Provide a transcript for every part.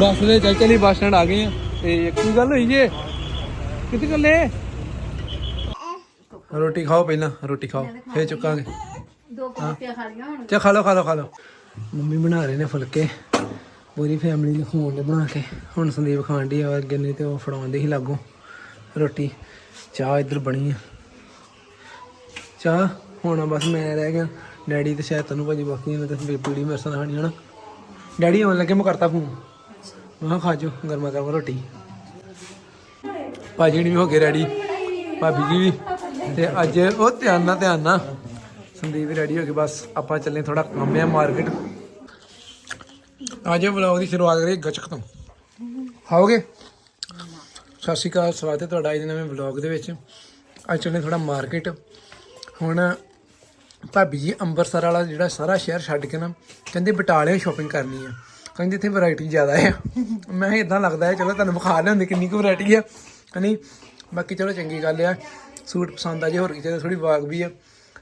ਬੱਸ ਦੇ ਚੱਲ ਚਲੀ ਬੱਸ ਸਟੈਂਡ ਆ ਗਏ ਆ। ਤੇ ਕੀ ਗੱਲ ਹੋਈ ਜੇ? ਕਿੱਥੇ ਚੱਲੇ? ਰੋਟੀ ਖਾਓ ਪਹਿਲਾਂ ਰੋਟੀ ਖਾਓ ਫੇਰ ਚੁੱਕਾਂਗੇ। ਦੋ ਕੋਪੀਆਂ ਖਾ ਲੀਆਂ ਹੁਣ। ਚਾ ਖਾ ਲਓ ਖਾ ਲਓ ਖਾ ਲਓ। ਮੰਮੀ ਬਣਾ ਰਹੇ ਨੇ ਫੁਲਕੇ। ਪੂਰੀ ਫੈਮਿਲੀ ਨੂੰ ਖਵਾਉਣ ਦੇ ਬਣਾ ਕੇ। ਹੁਣ ਸੰਦੀਪ ਖਾਣ ਦੀ ਆ ਅੱਗੇ ਨਹੀਂ ਤੇ ਉਹ ਫੜਾਉਂਦੇ ਹੀ ਲਾਗੋ ਰੋਟੀ। ਚਾਹ ਇੱਧਰ ਬਣੀ ਆ। ਚਾਹ? ਹੁਣ ਬਸ ਮੈਂ ਰਹਿ ਗਿਆ। ਡੈਡੀ ਤੇ ਸ਼ਾਇਦ ਤੈਨੂੰ ਭਾਜੀ ਬਾਕੀ ਨੇ ਤੇ ਪੀੜੀ ਮਰਸਾਂ ਖਾਣੀ ਹਨਾ ਡੈਡੀ ਆਉਣ ਲੱਗੇ ਮੈਂ ਕਰਤਾ ਫੋਨ ਮੈਂ ਕਿਹਾ ਖਾ ਜਾਓ, ਗਰਮਾ ਗਰਮ ਰੋਟੀ। ਭਾਜੀ ਨੇ ਵੀ ਹੋ ਗਏ ਰੈਡੀ ਭਾਬੀ ਜੀ ਵੀ। ਤੇ ਅੱਜ, ਉਹ ਧਿਆਨ ਨਾਲ ਧਿਆਨ ਨਾਲ। ਸੰਦੀਪ ਵੀ ਰੈਡੀ ਹੋ ਗਈ ਬਸ ਆਪਾਂ ਚੱਲੇ ਥੋੜਾ ਕੰਮ ਆ ਮਾਰਕੀਟ ਅੱਜ ਵਲੌਗ ਦੀ ਸ਼ੁਰੂਆਤ ਕਰੀਏ ਗੱਚਕ ਤੋਂ। ਖਾਓਗੇ? ਸਤਿ ਸ਼੍ਰੀ ਅਕਾਲ, ਸਵਾਗਤ ਹੈ ਤੁਹਾਡਾ ਅੱਜ ਦੇ ਨਵੇਂ ਵਲੌਗ ਦੇ ਵਿੱਚ। ਅੱਜ ਚੱਲੇ ਥੋੜਾ ਮਾਰਕੀਟ ਹੁਣ ਭਾਬੀ ਜੀ ਅੰਮ੍ਰਿਤਸਰ ਵਾਲਾ ਜਿਹੜਾ ਸਾਰਾ ਸ਼ਹਿਰ ਛੱਡ ਕੇ ਨਾ, ਕਹਿੰਦੇ ਬਟਾਲੇ ਸ਼ਾਪਿੰਗ ਕਰਨੀ ਆ। ਕਹਿੰਦੇ ਇੱਥੇ ਵੈਰਾਈਟੀ ਜ਼ਿਆਦਾ ਆ। ਮੈਂ ਕਿਹਾ ਇਦਾਂ ਲੱਗਦਾ ਹੈ, ਚਲੋ ਤੁਹਾਨੂੰ ਵਿਖਾ ਲਿਆਉਂਦੇ ਕਿੰਨੀ ਕੁ ਵੈਰਾਈਟੀ ਆ। ਕਹਿੰਦੀ ਬਾਕੀ ਚਲੋ ਚੰਗੀ ਗੱਲ ਆ, ਸੂਟ ਪਸੰਦ ਆ ਜੇ ਹੋਰ ਕਿਸੇ ਥੋੜੀ ਵਾਗ ਵੀ ਆ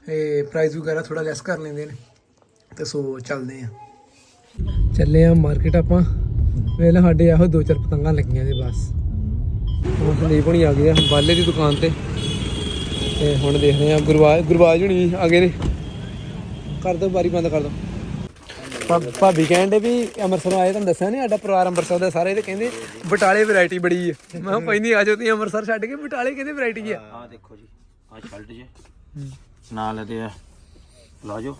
ਇਹ ਪ੍ਰਾਈਸ ਵਗੈਰਾ ਥੋੜਾ ਲੈਸ ਕਰ ਲੈਂਦੇ ਨੇ, ਤੇ ਸੋ ਚੱਲਦੇ ਆ। ਚੱਲੇ ਆ ਮਾਰਕੀਟ ਆਪਾਂ। ਵੇਲੇ ਸਾਡੇ ਇਹੋ ਦੋ ਚਾਰ ਪਤੰਗਾਂ ਲੱਗੀਆਂ ਨੇ ਬਸ। ਹੁਣ ਸੰਦੀਪ ਹੁਣੀ ਆ ਗਏ ਆ, ਬਾਲੇ ਦੀ ਦੁਕਾਨ ਤੇ। ਤੇ ਹੁਣ ਦੇਖਦੇ ਆ ਗੁਰਵਾਜ ਗੁਰਵਾਜ ਹੁਣੀ ਆ ਗਏ ਨੇ। ਕਰ ਦੋ ਬਾਰੀ ਬੰਦ ਕਰ ਦੋ। ਭਾਬੀ ਕਹਿੰਦੇ ਵੀ ਅੰਮ੍ਰਿਤਸਰ ਆਏ ਤੁਹਾਨੂੰ ਦੱਸਿਆ ਨਹੀਂ ਸਾਡਾ ਪਰਿਵਾਰ ਅੰਮ੍ਰਿਤਸਰ ਦਾ ਸਾਰੇ ਤੇ ਕਹਿੰਦੇ ਬਟਾਲੇ ਵੈਰਾਈਟੀ ਬੜੀ ਹੈ ਮੈਂ ਕਿਹਾ ਕੋਈ ਨਹੀਂ ਆ ਜਾਓ ਤੁਸੀਂ ਅੰਮ੍ਰਿਤਸਰ ਛੱਡ ਕੇ ਬਟਾਲੇ ਕਹਿੰਦੇ ਵੈਰਾਈਟੀ ਆ। ਆ ਦੇਖੋ ਜੀ ਆ ਸ਼ਰਟ ਜੇ। ਨਾਲ ਇਹਦੇ ਆ ਪਲਾਜੋ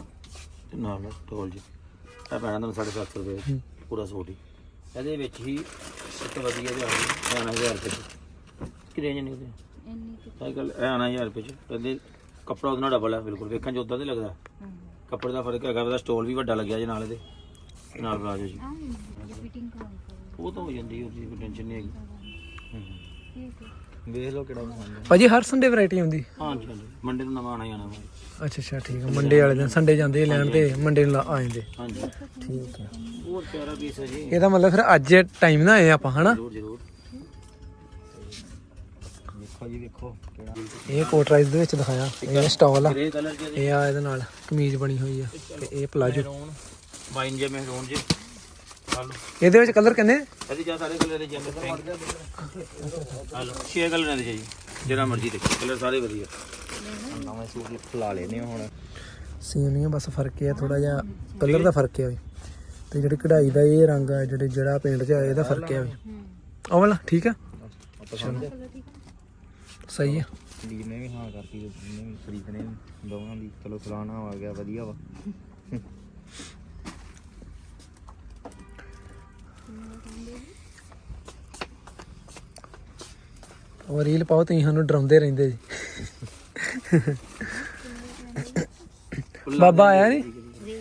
ਤੇ ਨਾਲ ਟੋਲ ਜੀ। ਇਹ ਪੈਣਾ ਤੁਹਾਨੂੰ 750 ਰੁਪਏ ਵਿੱਚ, ਪੂਰਾ ਸੂਟ ਹੀ। ਇਹਦੇ ਵਿੱਚ ਹੀ ਇੱਕ ਵਧੀਆ ਜਿਹਾ ਆਣਾ 1000 ਰੁਪਏ ਚ। ਕੀ ਰੇਂਜ ਇੰਨੀ ਕੁ ਸਾਈਕਲ ਇਹ ਆਣਾ 1000 ਰੁਪਏ ਚ। ਇਹਦੇ ਕੱਪੜਾ ਉਹਦੇ ਨਾਲ ਡਬਲ ਹੈ ਬਿਲਕੁਲ। ਵੇਖਣ ਚ ਉਦਾਂ ਤੇ ਲੱਗਦਾ। ਕੱਪੜੇ ਦਾ ਫ਼ਰਕ ਹੈਗਾ ਉਹਦਾ ਸਟੋਲ ਵੀ ਵੱਡਾ ਲੱਗਿਆ ਜੀ ਨਾਲ ਇਹਦੇ ਤੇ ਨਾਲ ਪਲਾਜੋ ਜੀ। ਫਿਟਿੰਗ ਉਹ ਤਾਂ ਹੋ ਜਾਂਦੀ ਉਹਦੀ ਕੋਈ ਟੈਨਸ਼ਨ ਨਹੀਂ ਹੈਗੀ। ਠੀਕ ਹੈ। ਵੇਖ ਲਓ ਕਿਹੜਾ ਪਸੰਦ ਹੈ ਭਾਜੀ ਹਰ ਸੰਡੇ ਵੈਰਾਈਟੀ ਆਉਂਦੀ? ਹਾਂਜੀ ਹਾਂਜੀ। ਮੰਡੇ ਨੂੰ ਨਵਾਂ ਆਣਾ ਹੀ ਆਣਾ ਵਾ। ਅੱਛਾ ਅੱਛਾ ਠੀਕ ਹੈ। ਮੰਡੇ ਵਾਲੇ ਦਿਨ ਸੰਡੇ ਜਾਂਦੇ ਆ ਲੈਣ ਤੇ ਮੰਡੇ ਨੂੰ ਲਾ- ਆ ਜਾਂਦੇ। ਹਾਂਜੀ। ਠੀਕ ਹੈ। ਬਹੁਤ ਪਿਆਰਾ ਪੀਸ ਹੈ ਜੀ? ਇਹਦਾ ਮਤਲਬ ਫਿਰ ਅੱਜ ਟਾਈਮ ਨਾ ਆਏ ਆਪਾਂ ਹਨਾ? ਜ਼ਰੂਰ ਜ਼ਰੂਰ। ਵੇਖੋ ਜੀ ਵੇਖੋ ਕਿਹੜਾ। ਇਹ ਕੋਟਰਾਈਜ਼ ਦੇ ਵਿੱਚ ਦਿਖਾਇਆ। ਇਹ ਸਟਾਲ ਆ ਗ੍ਰੇ ਕਲਰ ਜੇ। ਇਹ ਆ ਇਹਦੇ ਨਾਲ ਕਮੀਜ਼ ਬਣੀ ਹੋਈ ਆ ਤੇ ਇਹ ਪਲਾਜੋ। ਮਹਿਰੂਨ ਵਾਈਨ ਜੇ ਮਹਿਰੂਨ ਜੇ। ਹਲੋ ਇਹਦੇ ਵਿੱਚ ਕਲਰ ਕਿੰਨੇ? ਇਹਦੀ ਜਾਂ ਸਾਰੇ ਕਲਰ ਦੇ ਜੰਮ ਹਲੋ ਛੇ ਕਲਰ ਨੇ ਜੀ। ਜਿਹੜਾ ਮਰਜ਼ੀ ਦੇਖੋ ਕਲਰ ਸਾਰੇ ਵਧੀਆ। ਨਵੇਂ ਸੂਟ ਖਲਾ ਲੈਨੇ ਹੁਣ। ਸੇਮ ਹੀ ਆ ਬਸ ਫ਼ਰਕ ਇਹ ਆ ਥੋੜਾ ਜਿਹਾ ਕਲਰ ਦਾ ਫ਼ਰਕ ਆ ਵੀ। ਤੇ ਜਿਹੜੀ ਕਢਾਈ ਦਾ ਇਹ ਰੰਗ ਆ ਜਿਹੜੇ ਜਿਹੜਾ ਪੇਂਟ ਚ ਆ ਇਹਦਾ ਫ਼ਰਕ ਆ ਵੀ। ਉਹ ਵਾਲਾ ਠੀਕ ਆ? ਸਹੀ ਆ ਦੀਪ ਨੇ ਵੀ ਹਾਂ ਕਰਤੀ ਉਹਨੇ ਵੀ ਪ੍ਰੀਤ ਨੇ ਵੀ ਦੋਵਾਂ ਦੀ। ਚਲੋ ਸਲਾਨਾ ਆ ਗਿਆ ਵਧੀਆ ਵਾ। ਉਹ ਰੀਲ ਪਾਓ ਤੁਸੀਂ ਸਾਨੂੰ ਡਰਾਉਂਦੇ ਰਹਿੰਦੇ ਜੀ। ਬਾਬਾ ਆਇਆ ਨਹੀਂ?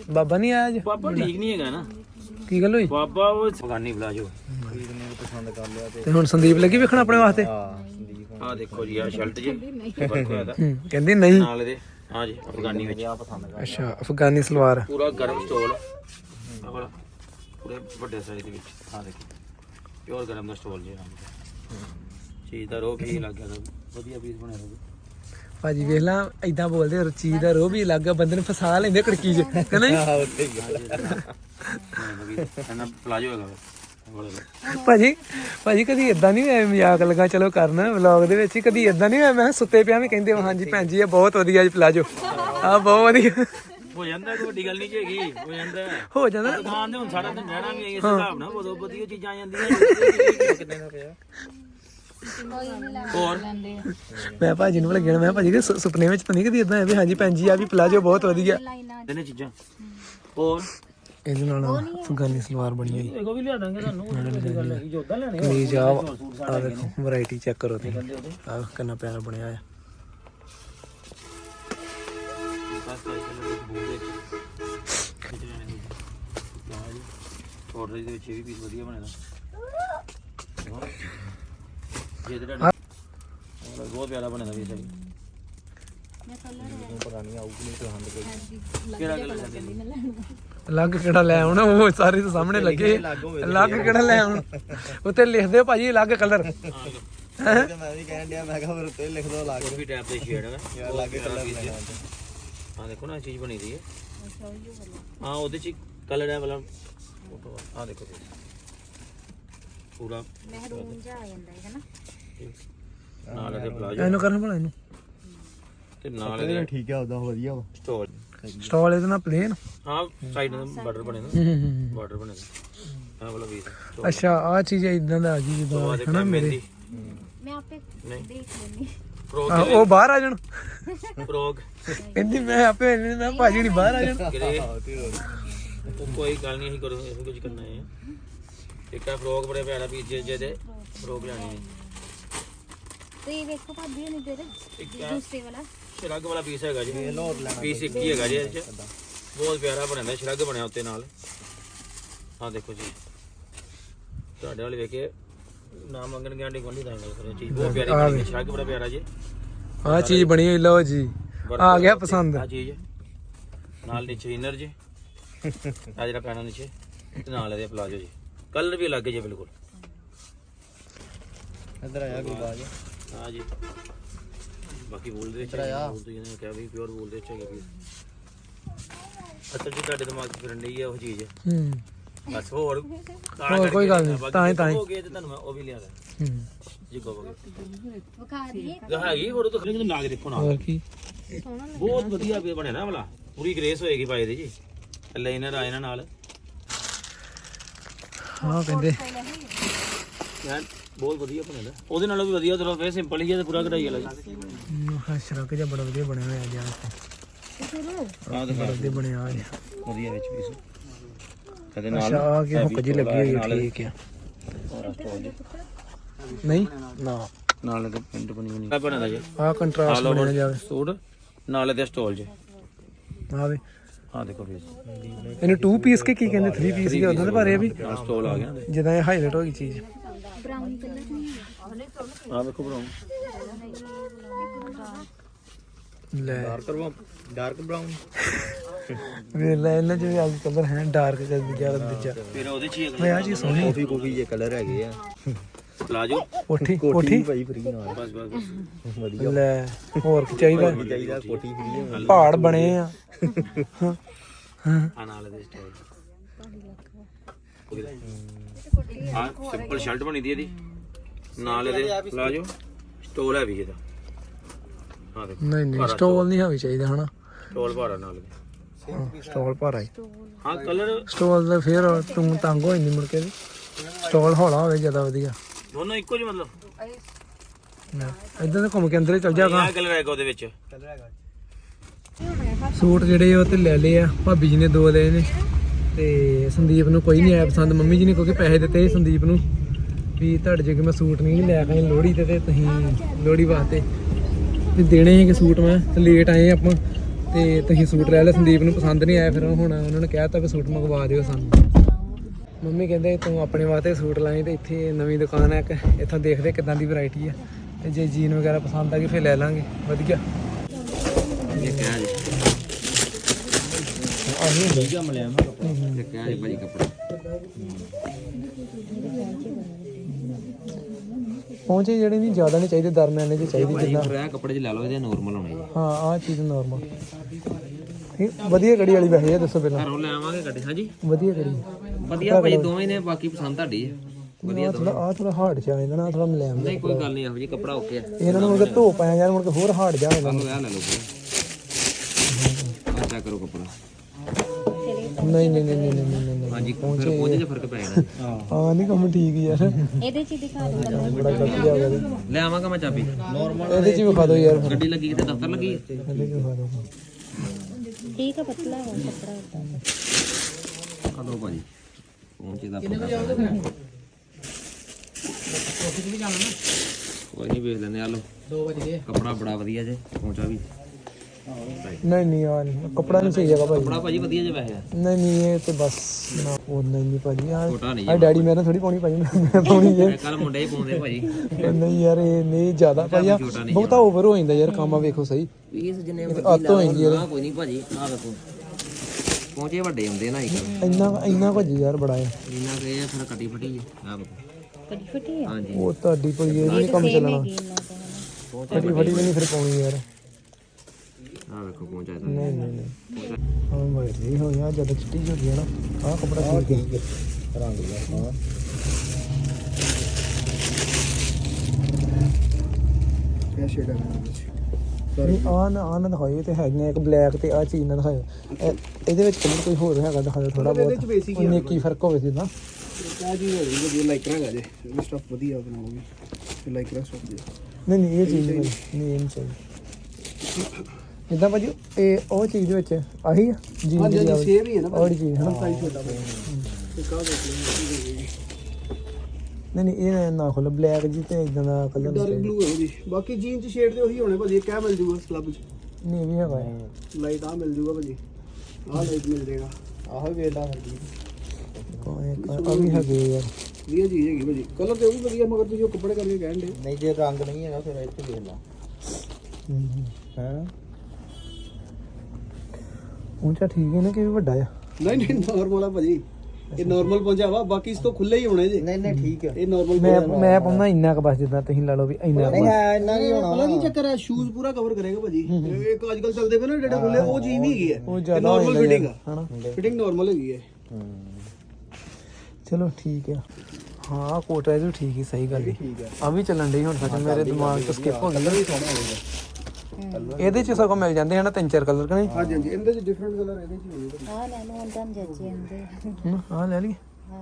ਬਾਬਾ ਨਹੀਂ ਆਇਆ ਅੱਜ? ਬਾਬਾ ਠੀਕ ਨਹੀਂ ਹੈਗਾ ਨਾ। ਕੀ ਗੱਲ ਹੋਈ? ਬਾਬਾ ਉਹ ਅਫਗਾਨੀ ਬਲਾਜੋ ਪ੍ਰੀਤ ਨੇ ਵੀ ਪਸੰਦ ਕਰ ਲਿਆ ਤੇ ਹੁਣ ਸੰਦੀਪ ਲੱਗੀ ਵੇਖਣ ਆਪਣੇ ਵਾਸਤੇ? ਹਾਂ। ਆ ਦੇਖੋ ਜੀ ਆ ਸ਼ਰਟ ਜੇ ਫ਼ਰਕ ਹੋਇਆ ਦਾ ਹੂੰ ਕਹਿੰਦੀ ਨਹੀਂ ਨਾਲ ਇਹਦੇ ਹਾਂ ਜੀ ਅਫਗਾਨੀ ਵਿੱਚ ਆ ਪਸੰਦ ਕਰ ਅੱਛਾ ਅਫਗਾਨੀ ਸਲਵਾਰ ਪੂਰਾ ਗਰਮ ਸਟੋਲ ਆ ਵਾਲਾ ਪੂਰੇ ਵੱਡੇ ਸਾਈਜ਼ ਦੇ ਵਿੱਚ ਆ ਦੇਖੋ ਪਿਓਰ ਗਰਮ ਦਾ ਸਟੋਲ ਜੇ ਚੀਜ਼ ਦਾ ਰੋਹ ਵੀ ਲੱਗ ਗਿਆ ਵਧੀਆ ਪੀਸ ਬਣਿਆ ਹੋਵੇ ਭਾਜੀ ਵੇਖ ਲਾ ਐਦਾਂ ਬੋਲਦੇ ਰੁਚੀ ਦਾ ਰੋਹ ਵੀ ਲੱਗਾ ਬੰਦੇ ਨੂੰ ਫਸਾ ਲੈਂਦੇ ਕੜਕੀ 'ਚ ਕਹਿੰਦਾ ਆ ਉੱਤੇ ਹੀ ਗੱਲ ਇਹਨਾਂ ਪਲਾਜੋ ਹੈਗਾ। ਭਾਜੀ ਭਾਜੀ ਕਦੀ ਇਦਾਂ ਨਹੀਂ ਹੋਇਆ ਮਜ਼ਾਕ ਲਗਾ? ਚਲੋ ਕਰਨਾ ਵਲੌਗ ਦੇ ਵਿੱਚ ਹੀ। ਕਦੀ ਇਦਾਂ ਨਹੀਂ ਹੋਇਆ? ਮੈਂ ਸੁੱਤੇ ਪਿਆ ਵੀ ਕਹਿੰਦੇ ਹੋ ਹਾਂਜੀ ਭੈਣ ਜੀ ਇਹ ਬਹੁਤ ਵਧੀਆ ਜੀ ਪਲਾਜੋ। ਆ ਬਹੁਤ ਵਧੀਆ। ਹੋ ਜਾਂਦਾ ਕੋਈ ਵੱਡੀ ਗੱਲ ਨਹੀਂ ਹੈਗੀ। ਹੋ ਜਾਂਦਾ। ਹੋ ਜਾਂਦਾ। ਨਾ। ਦੁਕਾਨ ਤੇ ਹੁਣ ਸਾਡਾ ਦਿਨ ਰਹਿਣਾ ਵੀ ਇਸ ਹਿਸਾਬ ਨਾਲ ਬਹੁਤ ਵਧੀਆ ਚੀਜ਼ਾਂ ਆ ਜਾਂਦੀਆਂ ਕਿੰਨੇ ਦਾ ਪਿਆ? ਹੋਰ? ਮੈਂ ਭਾਜੀ ਨੂੰ ਲੱਗਿਆ ਮੈਂ ਭਾਜੀ ਸੁ- ਸੁਪਨੇ ਵਿੱਚ ਤਾਂ ਨਹੀਂ ਕਦੀ ਇਦਾਂ ਵੀ ਹਾਂਜੀ ਭੈਣ ਜੀ ਆ ਵੀ ਪਲਾਜੋ ਬਹੁਤ ਵਧੀਆ। ਇਹਨੇ ਚੀਜ਼ਾਂ। ਹੋਰ? ਇਹਦੇ ਨਾਲ ਅਫਗਾਨੀ ਸਲਵਾਰ ਬਣੀ ਹੋਈ। ਦੇਖੋ ਵੀ ਲਿਆ ਦਾਂਗੇ ਤੁਹਾਨੂੰ ਕੋਈ ਗੱਲ ਨਹੀਂ ਜੋਦਾ ਲੈਣੇ ਕਮੀਜ਼ ਆ ਆ ਦੇਖੋ ਵੈਰਾਈਟੀ ਚੈੱਕ ਕਰੋ ਤੁਸੀਂ ਆ ਕਿੰਨਾ ਪਿਆਰਾ ਬਣਿਆ ਆ ਆਰਡਰ ਦੇ ਵਿੱਚ ਇਹ ਵੀ ਪੀਸ ਵਧੀਆ ਬਣੇਗਾ ਜੇ ਤੇ ਬਹੁਤ ਪਿਆਰਾ ਬਣੇਗਾ ਵੀ ਸਹੀ ਪਤਾ ਨਹੀਂ ਆਊਗੀ ਨਹੀਂ ਪਸੰਦ ਕੋਈ ਕਿਹੜਾ ਕਲਰ ਹੈ ਮੈਂ ਲੈਣਾ ਅਲੱਗ ਕਿਹੜਾ ਲੈ ਆਉਣਾ ਉਹ ਸਾਰੇ ਤਾਂ ਸਾਹਮਣੇ ਲੱਗੇ। ਅਲੱਗ ਕਿਹੜਾ ਲੈ ਆਉਣਾ? ਉੱਤੇ ਲਿਖ ਦਿਓ ਭਾਜੀ ਅਲੱਗ ਕਲਰ ਤੇ ਮੈਂ ਵੀ ਕਹਿਣ ਡਿਆ ਮੈਂ ਕਿਹਾ ਫਿਰ ਉੱਤੇ ਲਿਖ ਦੋ ਲਾ ਕੇ ਕਾਫੀ ਟਾਈਪ ਦੇ ਸ਼ੇਡ ਹੈ ਯਾਰ ਲਾਗੇ ਕਲਰ ਲੈਣਾ ਹਾਂ ਦੇਖੋ ਨਾ ਚੀਜ਼ ਬਣੀ ਦੀ ਹੈ। ਹਾਂ ਉਹਦੇ ਚ ਕਲਰ ਹੈ ਵਾਲਾ। ਆ ਦੇਖੋ ਪੂਰਾ। ਮਹਿਰੂਨ ਜਿਹਾ ਆ ਜਾਂਦਾ ਹੈ ਹਨਾ ਨਾਲ ਇਹਦੇ ਪਲਾਜੋ। ਇਹਨੂੰ ਕਰਨ ਭਲਾ ਇਹਨੂੰ। ਤੇ ਨਾਲ ਇਹਦੇ ਠੀਕ ਆ ਉਦਾਂ ਵਧੀਆ ਵਾ। ਸਟੋਲ ਸਟਾਲ ਇਹਦੇ ਨਾਲ ਪਲੇਨ ਹਾਂ ਸਾਈਡ ਤੇ ਬਾਰਡਰ ਬਣੇ ਨਾ। ਬਾਰਡਰ ਬਣੇ ਨੇ। ਆਹ ਵਾਲਾ। ਵੀ ਅੱਛਾ ਆ ਚੀਜ਼ ਇਦਾਂ ਦਾ ਆ ਗਈ ਜਿੱਦਾਂ ਹਨਾ ਮੇਰੇ। ਮੈਂ ਆਪੇ ਨਹੀਂ। ਦੇਖ ਲੈਣੀ ਆਹ, ਉਹ ਬਾਹਰ ਆ ਜਾਣ। ਪ੍ਰੋਗ ਕਹਿੰਦੀ ਮੈਂ ਆਪੇ ਇਹਨੇ ਨਾ ਭਾਜੀ ਨਹੀਂ ਬਾਹਰ ਆ ਜਾਣ। ਗਰੇ ਉਹ ਕੋਈ ਗੱਲ ਨਹੀਂ ਅਸੀਂ ਕਰੋ ਇਹੋ ਕੁਝ ਕਰਨਾ ਹੈ। ਇੱਕ ਆ ਫਰੋਕ ਬੜੇ ਪਿਆਰਾ ਪੀਸ ਜੇ ਜਿਹਦੇ ਫਰੋਕ ਲੈਣੀ ਹੈ ਤੇ ਇਹ ਵੇਖੋ ਭਾਬੀ ਨਹੀਂ ਤੇਰੇ ਇੱਕ ਆ ਦੂਸਰੇ ਵਾਲਾ। ਸ਼ਰਗ ਵਾਲਾ ਪੀਸ ਹੈਗਾ ਜੀ। ਪੀਸ ਇੱਕ ਹੀ ਹੈਗਾ ਜੀ ਇਹਦੇ ਚ। ਬਹੁਤ ਪਿਆਰਾ ਬਣਿਆ ਸ਼ਰਗ ਬਣਿਆ ਉੱਤੇ ਨਾਲ। ਆਹ ਦੇਖੋ ਜੀ। ਤੁਹਾਡੇ ਵਾਲੇ ਵੇਖੇ ਨਾ ਮੰਗਣ ਗਿਆ ਡੀ ਦਾ ਗੱਲ ਕਰਿਓ ਚੀਜ਼ ਬਹੁਤ ਪਿਆਰੀ ਬਣੀ ਸ਼ਰਗ ਬੜਾ ਪਿਆਰਾ ਜੀ। ਆ ਚੀਜ਼ ਬਣੀ ਹੋਈ ਲਓ ਜੀ। ਆ ਗਿਆ ਪਸੰਦ। ਆ ਚੀਜ਼। ਨਾਲ ਨੀਚੇ ਇਨਰ ਜੀ। ਆ ਜਿਹੜਾ ਪੈਣਾ ਨੀਚੇ ਤੇ ਨਾਲ ਇਹਦੇ ਪਲਾਜੋ ਜੀ। ਕਲਰ ਵੀ ਅਲੱਗ ਜੀ ਬਿਲਕੁਲ। ਇੱਧਰ ਆਇਆ ਕੋਈ ਬਾਜ। ਹਾਂ ਜੀ। ਬਾਕੀ ਬੋਲ ਦੇ ਚਾਹੀਏ ਬੋਲ ਤੋਂ ਜਿਹਨੇ ਕਿਹਾ ਵੀ ਪਿਓਰ ਬੋਲ ਦੇ ਚਾਹੀਏ ਵੀ। ਅਸਲ ਜੀ ਤੁਹਾਡੇ ਦਿਮਾਗ 'ਚ ਫਿਰਨ ਡਈ ਹੈ ਉਹ ਚੀਜ਼। ਹੂੰ। ਬਸ ਹੋਰ ਹੋਰ ਕੋਈ ਗੱਲ ਨਹੀਂ, ਤਾਂ ਹੀ- ਤਾਂ ਹੀ। ਹੋ ਗਏ ਤੇ ਤੁਹਾਨੂੰ ਮੈਂ ਉਹ ਵੀ ਲਿਆ ਦਾਂ ਹੂੰ। ਜੀ ਕਹੋਗੇ ਵਿਖਾ ਦਈਏ ਗਾ ਹੈਗੀ ਫੋਟੋ ਤਾਂ ਖੜੀ ਲਾ ਕੇ ਦੇਖੋ ਨਾ ਹੋਰ ਕੀ? ਬਹੁਤ ਵਧੀਆ ਵੀ ਬਣਿਆ ਨਾ ਵਾਲਾ। ਪੂਰੀ ਗ੍ਰੇਸ ਹੋਏਗੀ ਪਾਏ ਦੇ ਜੀ। ਲਾਈਨਰ ਆ ਇਹਨਾਂ ਨਾਲ। ਹਾਂ ਕਹਿੰਦੇ। ਯਾਰ ਬਹੁਤ ਵਧੀਆ ਬਣਿਆ ਉਹਦੇ ਨਾਲੋਂ ਵੀ ਵਧੀਆ ਚਲੋ ਫੇਰ ਸਿੰਪਲ ਹੀ ਹੈ ਤੇ ਪੂਰਾ ਕਢਾਈ ਵਾਲਾ ਜੀ। ਹਾਂ ਸ਼ਰਕ ਜਿਹਾ ਬੜਾ ਵਧੀਆ ਬਣਿਆ ਹੋਇਆ ਜਿਆ ਆਹ ਦਿਖਾ ਵਧੀਆ ਬਣਿਆ ਆ ਵਧੀਆ ਵਿੱਚ ਪੀਸ ਕਦੇ ਅੱਛਾ ਆ ਕੇ ਹੁੱਕ ਜੀ ਲੱਗੀ ਹੋਈ ਹੈ ਠੀਕ ਆ। ਨਹੀਂ? ਨਾ। ਨਾਲ ਤੇ ਪਿੰਡ ਬਣੀ ਬਣੀ ਆ। ਬਣਦਾ ਜੀ। ਆ ਕੰਟਰਾਸਟ ਬਣਿਆ ਜਾਵੇ। ਸੂਟ ਨਾਲ ਇਹਦੇ ਸਟੋਲ ਜੀ। ਆਵੇ ਆਹ ਦੇਖੋ ਪੀਸ ਇਹਨੂੰ 2 ਪੀਸ ਕੇ ਕੀ ਕਹਿੰਦੇ? 3 ਪੀਸ ਕੇ? ਉਦੋਂ ਦੇ ਭਾਰੇ ਆ ਵੀ। ਨਾਲ ਸਟੋਲ ਆ ਗਿਆ। ਜਿੱਦਾਂ ਇਹ ਹਾਈਲਾਈਟ ਹੋ ਗਈ ਚੀਜ਼। ਬ੍ਰਾਊਨ ਕਲਰ ਨਹੀਂ। ਹੈ ਆਹ ਦੇਖੋ ਬਰਾਉਨ ਲੈ। ਕਰਵਾ ਡਾਰਕ ਬ੍ਰਾਊਨ ਵੇ ਲੈ ਇਹਨਾਂ ਚ ਵੀ ਅੱਜ ਕਲਰ ਹੈ ਡਾਰਕ ਜਿਹਾ ਦੂਜਾ ਦੂਜਾ। ਫਿਰ ਉਹਦੇ ਚ ਹੀ ਮੈਂ ਆ ਚੀਜ਼ ਸੋਹਣੀ। ਕਾਫੀ ਕਾਫੀ ਜੇ ਕਲਰ ਹੈਗੇ ਆ। ਪਲਾਜੋ। ਕੋਠੀ ਕੋਠੀ ਭਾਈ ਫਰੀ ਨਾਲ। ਬਸ ਬਸ ਬਸ। ਵਧੀਆ। ਲੈ ਹੋਰ ਕੀ ਚਾਹੀਦਾ? ਚਾਹੀਦਾ? ਕੋਟੀ ਫਰੀ ਹੈ ਪਹਾੜ ਬਣੇ ਆ। ਹਾਂ ਆ ਨਾਲ ਇਹਦੇ ਸਟੋਲ ਆ ਸਿੰਪਲ ਸ਼ਰਟ ਬਣੀ ਦੀ ਇਹਦੀ। ਨਾਲ ਇਹਦੇ ਪਲਾਜੋ ਸਟੋਲ ਹੈ ਵੀ ਇਹਦਾ। ਆ ਦੇਖੋ ਨਹੀਂ ਨਹੀਂ ਸਟੋਲ ਨਹੀਂ ਹੋਣੀ ਚਾਹੀਦਾ ਹਨਾ? ਸਟੋਲ ਭਾਰਾ ਨਾਲ ਸਟੋਲ ਭਾਰਾ ਹੀ। ਹਾਂ ਕਲਰ ਸਟੋਲ ਦਾ ਫੇਰ ਤੂੰ ਤੰਗ ਹੋ ਜਾਂਦੀ ਮੁੜ ਕੇ ਸਟੋਲ ਹੌਲਾ ਹੋਵੇ ਜ਼ਿਆਦਾ ਵਧੀਆ। ਦੋਨੋਂ ਇੱਕੋ ਜਿਹੇ ਮਤਲਬ। ਇਦਾਂ ਤਾਂ ਘੁੰਮ ਕੇ ਅੰਦਰ ਹੀ ਚੱਲ ਜਾਗਾ। ਇਹ ਕਲਰ ਹੈਗਾ ਉਹਦੇ ਵਿੱਚ। ਸੂਟ ਜਿਹੜੇ ਉਹ ਤੇ ਲੈ ਲਏ ਆ ਭਾਬੀ ਜੀ ਨੇ ਦੋ ਲਏ ਨੇ। ਤੇ ਸੰਦੀਪ ਨੂੰ ਕੋਈ ਨਹੀਂ ਆਇਆ ਪਸੰਦ। ਮੰਮੀ ਜੀ ਨੇ ਕਿਉਂਕਿ ਪੈਸੇ ਦਿੱਤੇ ਸੀ ਸੰਦੀਪ ਨੂੰ ਵੀ ਤੁਹਾਡੇ ਜੇ ਕਿ ਮੈਂ ਸੂਟ ਨਹੀਂ ਲੈ ਕੇ ਆਈ ਲੋਹੜੀ ਤੇ ਤੇ ਤੁਸੀਂ ਲੋਹੜੀ ਵਾਸਤੇ। ਵੀ ਦੇਣੇ ਸੀ ਕਿ ਸੂਟ ਮੈਂ ਤੇ ਲੇਟ ਆਏ ਆਪਾਂ ਤੇ ਤੁਸੀਂ ਸੂਟ ਲੈ ਲਿਆ। ਸੰਦੀਪ ਨੂੰ ਪਸੰਦ ਨਹੀਂ ਆਇਆ ਫਿਰ ਹੁਣ ਉਹਨਾਂ ਨੇ ਕਹਿਤਾ ਵੀ ਸੂਟ ਮੰਗਵਾ ਦਿਓ ਸਾਨੂੰ। ਮੰਮੀ ਕਹਿੰਦੇ ਤੂੰ ਆਪਣੇ ਵਾਸਤੇ ਸੂਟ ਲਾਈ ਤੇ ਇੱਥੇ ਨਵੀਂ ਦੁਕਾਨ ਹੈ ਇੱਕ ਇੱਥੋਂ ਦੇਖਦੇ ਕਿਦਾਂ ਦੀ ਵੈਰਾਈਟੀ ਆ। ਤੇ ਜੇ ਜੀਨ ਵਗੈਰਾ ਪਸੰਦ ਆ ਗਈ ਫਿਰ ਲੈ ਲਾਂਗੇ। ਵਧੀਆ। ਇਹ ਕਿਹਾ ਜੀ? ਆਹੀ ਆ ਮਲਿਆ ਮੈਂ ਕਿਹਾ ਜੀ ਭਾਜੀ ਕੱਪੜਾ। ਪਹੁੰਚੇ ਜਿਹੜੇ ਨਹੀਂ ਜ਼ਿਆਦਾ ਨਹੀਂ ਚਾਹੀਦੇ ਦਰਮਿਆਨੇ ਜਿਹੇ ਚਾਹੀਦੇ ਜਿੱਦਾਂ। ਫਿਰ ਇਹ ਕੱਪੜੇ ਚ ਲੈ ਲਓ ਇਹਦੇ ਨਾਰਮਲ ਹੋਣੇ ਜੀ ਹਾਂ ਆਹ ਚੀਜ਼ ਨਾਰਮਲ ਵਧੀਆ ਕੜੀ ਵਾਲੀ ਵੈਸੇ ਇਹ ਦੱਸੋ ਪਹਿਲਾਂ। ਘਰੋਂ ਲੈ ਆਵਾਂਗੇ ਕੱਢੇ ਹਾਂਜੀ? ਵਧੀਆ ਕੜੀ। ਵਧੀਆ ਭਾਜੀ ਦੋਵੇਂ ਨੇ ਬਾਕੀ ਪਸੰਦ ਤੁਹਾਡੀ ਹੈ ਵਧੀਆ ਥੋੜਾ ਆਹ ਥੋੜਾ ਹਾਰਡ ਚ ਆ ਜਾਂਦਾ ਨਾ ਥੋੜਾ ਮਲੈਮ ਜਿਹਾ ਨਹੀਂ ਕੋਈ ਗੱਲ ਨਹੀਂ ਇਹੋ ਜੀ ਕੱਪੜਾ ਓਕੇ ਆ। ਇਹਨਾਂ ਨੂੰ ਮੁੜ ਕੇ ਧੋ ਪਾਇਆ ਯਾਰ ਮੁੜ ਕੇ ਹੋਰ ਹਾਰਡ ਜਾ ਹੋ ਜਾਂਦਾ। ਤੁਹਾਨੂੰ ਇਹ ਲੈ ਲਓ ਆ ਚੈੱਕ ਕਰੋ ਕੱਪੜਾ ਨਹੀਂ ਨਹੀਂ ਨਹੀਂ ਨਹੀਂ ਨਹੀਂ ਨਹੀਂ ਨਹੀਂ ਹਾਂਜੀ ਫਿਰ ਉਹਦੇ 'ਚ ਫ਼ਰਕ ਪੈ ਜਾਣਾ। ਹਾਂ ਨਹੀਂ ਕੰਮ ਠੀਕ ਯਾਰ ਇਹਦੇ ਚ ਹੀ ਦਿਖਾ ਕਲਰ ਬੜਾ ਗਲਤ ਜਾ ਹੋ ਗਿਆ ਲੈ ਆਵਾਂਗਾ ਮੈਂ ਚਾਬੀ। ਇਹਦੇ ਚ ਵੀ ਵਿਖਾ ਦਿਓ ਯਾਰ ਗੱਡੀ ਲੱਗੀ ਕਿਤੇ ਦਫ਼ਤਰ ਲੱਗੀ? ਹੈ? ਇਹਦੇ ਚ ਵਿਖਾ ਦਿਓ ਠੀਕ ਆ ਪਤਲਾ ਹੈ ਕੱਪੜਾ ਆ ਲਓ ਭਾਜੀ? ਪਹੁੰਚੇ ਦਾ ਪਤਾ ਕੋਈ ਨਹੀਂ ਵੇਖ ਲੈਂਦੇ ਆ ਲਓ। 2 ਵਜੇ। ਕੱਪੜਾ ਬੜਾ ਵਧੀਆ ਜੇ ਪਹੁੰਚਾ ਵੀ। ਨਹੀਂ ਨਹੀਂ ਯਾਰ ਕਪੜਾ ਨਹੀਂ ਸਹੀ ਹੈਗਾ ਭਾਈ। ਕੱਪੜਾ ਭਾਜੀ ਵਧੀਆ ਜੇ ਵੈਸੇ। ਆ। ਨਹੀਂ ਨਹੀਂ ਇਹ ਤੇ ਬਸ ਨਾ ਉਹ ਨਹੀਂ ਨਹੀਂ ਭਾਜੀ। ਆ ਡੈਡੀ ਮੇਰੇ ਥੋੜੀ ਪਾਉਣੀ ਭਾਜੀ ਮੈਂ ਪਾਉਣੀ ਹੈ। ਕੱਲ ਮੁੰਡੇ ਹੀ ਪਾਉਂਦੇ ਭਾਜੀ। ਨਹੀਂ ਯਾਰ ਇਹ ਨਹੀਂ ਜ਼ਿਆਦਾ ਭਾਜੀ ਬਹੁਤਾ ਓਵਰ ਹੋ ਜਾਂਦਾ ਯਾਰ ਕੰਮ ਵੇਖੋ ਸਹੀ। ਪੀਸ ਜਿੰਨੇ ਅੱਤ ਹੋ ਜਾਂਦੀ ਨਾ ਕੋਈ ਨਹੀਂ ਭਾਜੀ ਆ ਦੇਖੋ ਪਹੁੰਚੇ ਵੱਡੇ ਹੁੰਦੇ ਨਾ ਇੱਕ। ਇੰਨਾ ਇੰਨਾ ਕੁਝ ਯਾਰ ਬੜਾ ਹੈ। ਜਿੰਨਾ ਕਿ ਇਹ ਫਿਰ ਕੱਟੀ ਫਟੀ ਹੈ ਆ ਦੇਖੋ ਕੜੀ ਫਟੀ ਆ? ਹਾਂਜੀ। ਉਹ ਤੁਹਾਡੀ ਕੋਈ ਇਹ ਨਹੀਂ ਕੰਮ ਚੱਲਣਾ। ਫਟੀ ਫਟੀ ਵੀ ਨਹੀਂ ਫਿਰ ਪਾਉਣੀ ਯਾਰ। ਆ ਵੇਖੋ ਪਹੁੰਚਾ ਤਾਂ। ਨਹੀਂ ਨਹੀਂ ਨਹੀਂ। ਹਾਂ ਮੈਂ ਠੀਕ ਹੋ ਗਿਆ ਜਦ ਚਿੱਟੀ ਹੋ ਗਈ ਨਾ ਆ ਕਪੜਾ ਠੀਕ ਹੈ ਰੰਗ ਲਿਆ ਹਾਂ। ਕਿਆ ਸ਼ੇਡ ਹੈ ਆਨ ਆਨ ਦਿਖਾਈ ਤੇ ਹੈਗੀਆਂ ਇੱਕ ਬਲੈਕ ਤੇ ਆ ਚੀਜ਼ ਨਾ ਦਿਖਾਇਓ। ਇਹਦੇ ਵਿੱਚ ਕਲਰ ਕੋਈ ਹੋਰ ਹੈਗਾ ਦਿਖਾ ਦਿਓ ਥੋੜਾ ਬਹੁਤ। ਉਹਨੇ ਕੀ ਫ਼ਰਕ ਹੋਵੇ ਜਿੱਦਾਂ ਆ ਜੀ ਹੋ ਰਹੀ ਵਧੀਆ ਲਾਈਕਰਾ ਹੈਗਾ ਜੇ। ਇਹ ਸਟਫ ਵਧੀਆ ਬਣਾਉਂਗੇ ਲਾਈਕਰਾ ਸਟਫ ਨਹੀਂ ਨਹੀਂ ਇਹ ਚੀਜ਼ ਨਹੀਂ ਨਹੀਂ ਚਾਹੀਦੀ। ਜਿੱਦਾਂ ਭਾਜੀ ਇਹ ਉਹ ਚੀਜ਼ ਦੇ ਵਿੱਚ ਆਹੀ ਆ ਜੀ ਜਿਹੜੀ ਹਾਂਜੀ ਸੇਮ ਹੀ ਹੈ ਨਾ ਔਰ ਚੀਜ਼ ਹੈ ਸਾਈਜ਼ ਛੋਟਾ ਤੇ ਕਾ ਦੇਖ ਲਓ ਨਹੀਂ ਨਹੀਂ ਇਹ ਨਾ ਖੋਲੋ ਬਲੈਕ ਜੀ ਤੇ ਇਦਾਂ ਦਾ ਕਲਰ ਡਾਰਕ ਬਲੂ ਹੈ ਜੀ ਬਾਕੀ ਜੀਨ ਚ ਸ਼ੇਡ ਤੇ ਉਹੀ ਹੋਣੇ ਭਾਜੀ ਇਹ ਕਿਆ ਮਿਲ ਜੂਗਾ ਕਲੱਬ ਚ। ਨਹੀਂ ਵੀ ਹੈਗਾ। ਹੈ। ਲਾਈਟ ਆ ਮਿਲ ਜੂਗਾ ਭਾਜੀ। ਆਹ ਲਾਈਟ ਮਿਲ ਜਾਏਗਾ ਆਹੋ ਵੇਲਾ ਕਰਦੀ ਕੋਈ ਇੱਕ ਆ ਵੀ ਹੈਗੇ ਯਾਰ ਵਧੀਆ ਚੀਜ਼ ਹੈਗੀ ਭਾਜੀ। ਕਲਰ ਤੇ ਉਹ ਵੀ ਵਧੀਆ ਮਗਰ ਤੁਸੀਂ ਉਹ ਕੱਪੜੇ ਕਰਕੇ ਕਹਿਣ ਦੇ। ਨਹੀਂ ਜੇ ਰੰਗ ਨਹੀਂ ਹੈਗਾ ਫਿਰ ਇੱਥੇ ਵੇਖ ਲਾ। ਹੂੰ, ਉੱਚਾ ਠੀਕ ਹੈ ਨਾ ਕਿ ਵੀ ਵੱਡਾ ਆ। ਨਹੀਂ ਨਹੀਂ ਨਾਰਮਲ ਆ ਭਾਜੀ। ਇਹ ਨਾਰਮਲ ਪਹੁੰਚਾ ਵਾ ਬਾਕੀ ਇਸ ਤੋਂ ਖੁੱਲੇ ਹੀ ਹੋਣੇ ਜੇ। ਨਹੀਂ ਨਹੀਂ ਠੀਕ ਹੈ ਇਹ ਨਾਰਮਲ ਮੈਂ ਮੈਂ ਪਾਉਣਾ ਇੰਨਾ ਕੁ ਬਸ ਜਿੱਦਾਂ ਤੁਸੀਂ ਲਾ ਲਓ ਵੀ ਇੰਨਾ ਨਹੀਂ ਇੰਨਾ ਨਹੀਂ ਹੋਣਾ। ਪਤਾ ਕੀ ਚੱਕਰ ਹੈ ਸ਼ੂਜ਼ ਪੂਰਾ ਕਵਰ ਕਰੇਗਾ ਭਾਜੀ। ਇਹ ਇੱਕ ਅੱਜ ਕੱਲ ਚੱਲਦੇ ਪਏ ਨਾ ਜਿਹੜੇ ਖੁੱਲੇ ਉਹ ਚੀਜ਼ ਨਹੀਂ ਹੈਗੀ ਹੈ। ਨਾਰਮਲ ਫਿਟਿੰਗ ਆ। ਹਨਾ? ਫਿਟਿੰਗ ਨਾਰਮਲ ਹੈਗੀ ਹੈ। ਚਲੋ ਠੀਕ ਆ। ਹਾਂ ਕੋਟਾ ਇਹ ਵੀ ਠੀਕ ਹੀ ਸਹੀ ਗੱਲ ਹੈ। ਠੀਕ ਹੈ ਆ ਵੀ ਚੱਲਣ ਡਈ ਹੁਣ ਸੱਚ ਮੇਰੇ ਦਿਮਾਗ ਤੋਂ ਸਕਿਪ ਹੋ ਗਈ। ਇਹਦੇ ਚ ਸਗੋਂ ਮਿਲ ਜਾਂਦੇ ਹਨ ਤਿੰਨ ਚਾਰ ਕਲਰ ਕਨੇ ਹਾਂਜੀ ਹਾਂਜੀ। ਇਹਦੇ ਚ ਡਿਫਰੈਂਟ ਕਲਰ ਇਹਦੇ ਚ ਹੀ ਹੋਣਗੇ ਆ ਲੈ ਲਓ ਉਹਨਾਂ ਜੱਜੇ ਆਂਦੇ ਹਾਂ ਲੈ ਲਈ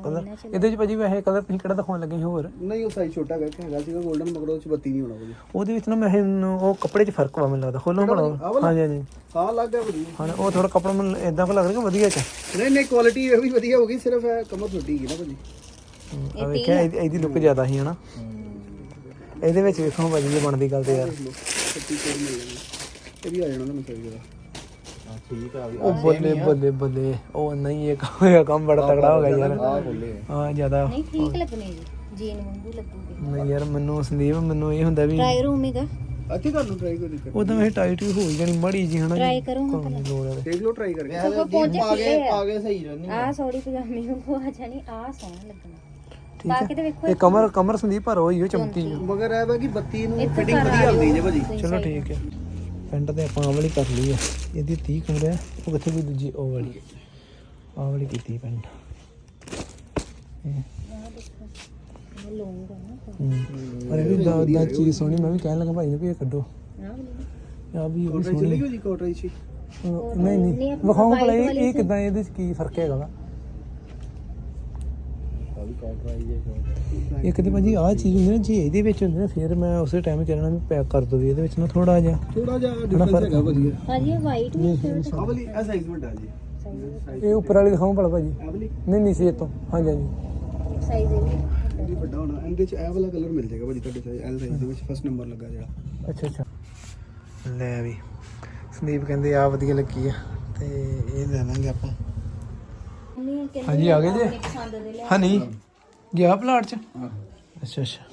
ਕਲਰ ਇਹਦੇ ਚ ਭਾਜੀ ਵੈਸੇ ਕਲਰ ਤੁਸੀਂ ਕਿਹੜਾ ਦਿਖਾਉਣ ਲੱਗੇ ਸੀ ਹੋਰ? ਨਹੀਂ ਉਹ ਸਾਈਜ਼ ਛੋਟਾ ਹੈਗਾ ਹੈਗਾ ਸੀਗਾ 골ਡਨ ਮਗਰ ਉਹ ਚ 32 ਨਹੀਂ ਹੋਣਾ ਭਾਜੀ ਉਹਦੇ ਵਿੱਚ ਨਾ ਮੈਂ ਇਹਨੂੰ- ਉਹ ਕੱਪੜੇ 'ਚ ਫ਼ਰਕ ਵਾ ਮੈਨੂੰ ਲੱਗਦਾ। ਖੋਲੋ ਭਲਾ ਹਾਂਜੀ ਹਾਂਜੀ। ਹਾਂ ਲੱਗ ਗਿਆ ਭਾਜੀ ਹਾਂ ਉਹ ਥੋੜਾ ਕੱਪੜਾ ਮੈਨੂੰ ਇਦਾਂ ਕੋ ਲੱਗ ਰਿਹਾ ਕਿ ਵਧੀਆ ਚ। ਨਹੀਂ ਨਹੀਂ ਕੁਆਲਿਟੀ ਇਹ ਵੀ ਵਧੀਆ ਹੋ ਗਈ ਸਿਰਫ ਇਹ ਕਮਰ ਛੋਟੀ ਹੈਗੀ ਨਾ ਭਾਜੀ। ਆ ਵੇਖਿਆ ਇਹਦੀ ਲੁੱਕ ਜ਼ਿਆਦਾ ਸੀ ਹਨਾ। ਇਹਦੇ ਵਿੱਚ ਵੇਖੋ ਭਾਜੀ ਇਹ ਬਣਦੀ ਗੱਲ ਤੇ ਯਾਰ। 36 ਕੋਡ ਮਿਲ ਜਾਣਾ ਇਹ ਵੀ ਆ ਜਾਣਾ ਤੁਹਾਨੂੰ ਸਾਈਜ਼ ਦਾ ਹਾਂ ਠੀਕ ਆ ਵੀ ਉਹ ਬੱਲੇ ਬੱਲੇ ਬੱਲੇ ਉਹ ਨਹੀਂ ਇਹ ਕੰਮ ਹੋਇਆ ਕੰਮ ਬੜਾ ਤਗੜਾ ਹੋ ਗਿਆ ਯਾਰ। ਹਾਂ ਜ਼ਿਆਦਾ। ਨਹੀਂ ਠੀਕ ਲੱਗਣੇ ਜੀ। ਜੀਨ ਵਾਂਗੂ ਲੱਗੂਗੇ। ਨਹੀਂ ਯਾਰ ਮੈਨੂੰ ਸੰਦੀਪ ਮੈਨੂੰ ਇਹ ਹੁੰਦਾ ਵੀ ਟਰਾਈ ਰੂਮ ਹੈਗਾ ਅੱਛੀ ਕਰ ਲਓ ਟਰਾਈ ਕੋਈ ਦਿੱਕਤ ਉਦਾਂ ਇਹ ਟਾਈਟ ਹੀ ਹੋ ਜਾਣੀ ਮੜੀ ਜੀ ਹਨਾ ਟਰਾਈ ਕਰੋ ਨਹੀਂ। ਦੇਖ ਲਓ ਟਰਾਈ ਕਰਕੇ। ਆ। ਗਏ ਆ ਸਹੀ ਰਹਿਣੀ ਆ। ਸੌੜੀ ਪਜਾਮੀ ਵਾਂਗੂ ਆ ਜਾਣੀ ਆ ਸੋਹਣਾ ਲੱਗਣਾ। ਪਾ ਕੇ ਤੇ ਵੇਖੋ ਇਹ ਕਮਰ ਕਮਰ ਸੰਦੀਪ ਪਰ ਹੋਈ ਉਹ ਚਮਕੀ ਮਗਰ ਇਹ ਵਾ ਕਿ 32 ਨੂੰ ਫਿਟਿੰਗ ਵਧੀਆ ਆ ਆਉਂਦੀ ਜੇ ਭਾਜੀ। ਚਲੋ ਠੀਕ ਹੈ। ਪੈਂਟ ਤੇ ਆਪਾਂ ਆਹ ਵਾਲੀ ਕਰ ਲਈ ਆ ਇਹਦੀ 30 ਕਮਰੇ ਆ ਉਹ ਕਿੱਥੇ ਵੀ ਦੂਜੀ ਉਹ ਵਾਲੀ ਆਹ ਵਾਲੀ ਕੀਤੀ ਪੈਂਟ ਇਹ। ਲੌਂਗ ਆ ਨਾ ਹੂੰ। ਪਰ ਇਹ ਵੀ ਦਾ ਦਾ ਚੀਜ਼ ਸੋਹਣੀ ਮੈਂ ਵੀ ਕਹਿਣ ਲੱਗਾ ਭਾਈ ਨੂੰ ਵੀ ਇਹ ਕੱਢੋ। ਆ ਵੀ ਇਹ ਵੀ ਸੋਹਣੀ। ਚਲੀ ਗਈ ਜੀ ਕੋਟਰਾਈ ਚ? ਅਹ ਨਹੀਂ ਨਹੀਂ। ਵਿਖਾਓ ਭਲਾ ਇਹ ਇਹ ਕਿਦਾਂ ਇਹਦੇ ਚ ਕੀ ਫ਼ਰਕ ਹੈਗਾ ਵਾ ਆ ਵੀ ਕਾਊਂਟਰ ਆਈ ਜੇ ਇੱਕ ਤੇ ਭਾਜੀ ਆਹ ਚੀਜ਼ ਹੁੰਦੀ ਨਾ ਜੇ ਇਹਦੇ ਵਿੱਚ ਹੁੰਦੀ ਨਾ ਫਿਰ ਮੈਂ ਉਸੇ ਟਾਈਮ ਕਹਿਣਾ ਵੀ ਪੈਕ ਕਰ ਦੋ ਵੀ ਇਹਦੇ ਵਿੱਚ ਨਾ ਥੋੜਾ ਜਿਹਾ। ਥੋੜਾ ਜਿਹਾ ਡਿਫਰੈਂਸ ਹੈਗਾ ਭਾਜੀ ਭਾਜੀ ਇਹ ਵਾਈਟ ਵੀ ਸ਼ਰਟ ਆਹ ਵਾਲੀ ਇਹ ਸਾਈਜ਼ ਵੱਡਾ ਜੀ। ਇਹ ਉੱਪਰ ਵਾਲੀ ਦਿਖਾਓ ਭਲਾ ਭਾਜੀ। ਨਹੀਂ ਨਹੀਂ ਸੀ ਇਹ ਤੋਂ। ਹਾਂਜੀ ਹਾਂਜੀ। ਸਾਈਜ਼ ਇਹ ਵੀ ਵੱਡਾ। ਹੋਣਾ। ਇਹਦੇ ਚ ਇਹ ਵਾਲਾ ਕਲਰ ਮਿਲ ਜਾਏਗਾ ਭਾਜੀ ਤੁਹਾਡੇ ਸਾਈਜ਼ ਐਲ ਸਾਈਜ਼ ਦੇ ਵਿੱਚ ਫਸਟ ਨੰਬਰ ਲੱਗਾ ਜਿਹੜਾ। ਅੱਛਾ ਅੱਛਾ। ਲੈ ਵੀ। ਸੰਦੀਪ ਕਹਿੰਦੇ ਆ ਵਧੀਆ ਲੱਗੀ ਆ। ਤੇ ਇਹ ਲੈ ਲਾਂਗੇ ਆਪਾਂ। ਹਾਂਜੀ ਆ ਗਏ ਜੇ? ਪਸੰਦ ਦੇ ਲਿਆ ਹਾਂ ਨਹੀਂ। ਗਿਆ ਪਲਾਟ ਚ? ਅੱਛਾ ਅੱਛਾ।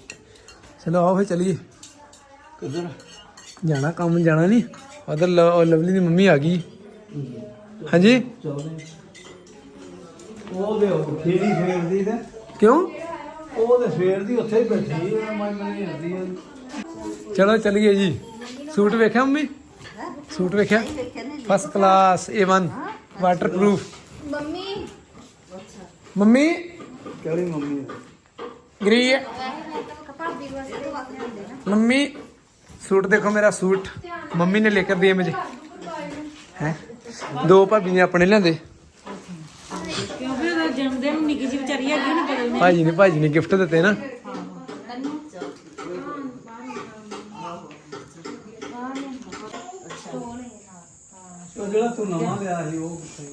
ਚਲੋ ਆਓ ਫੇ ਚਲੀਏ। ਕਿੱਧਰ? ਜਾਣਾ ਕੰਮ ਜਾਣਾ ਨਹੀਂ? ਉਧਰ ਲਵਲੀ ਦੀ ਮੰਮੀ ਆ ਗਈ। ਹਾਂਜੀ? ਉਹ ਦੇ ਖੇੜੀ ਫੇਰ ਦੀ ਤੇ। ਕਿਉਂ? ਉਹ ਤੇ ਫੇਰ ਦੀ ਉੱਥੇ ਹੀ ਬੈਠੀ ਆ ਮੈਂ ਮੈਨੂੰ ਹਿਰਦੀ ਆ। ਚਲੋ ਚਲੀਏ ਜੀ। ਸੂਟ ਵੇਖਿਆ ਮੰਮੀ? ਸੂਟ ਵੇਖਿਆ? First class A1 waterproof mummy mummy ਕਿਹੜੀ ਮੰਮੀ ਹੈ ਗਰੀ ਹੈ ਮੰਮੀ सूट देखो मेरा सूट मम्मी ने लेकर दिए मुझे हैं दो भाभी ने अपने लियांदे ਕਿਉਂਕਿ ਉਹਦਾ ਜਨਮ ਦਿਨ ਨਿੱਕੀ ਜਿਹੀ ਵਿਚਾਰੀ ਹੈਗੀ ਉਹਨੇ ਬਦਲਣਾ भाजी ने भाजी ने गिफ्ट देते ना ਉਹ ਜਿਹੜਾ ਤੂੰ ਨਵਾਂ ਲਿਆ ਸੀ ਉਹ ਕਿੱਥੇ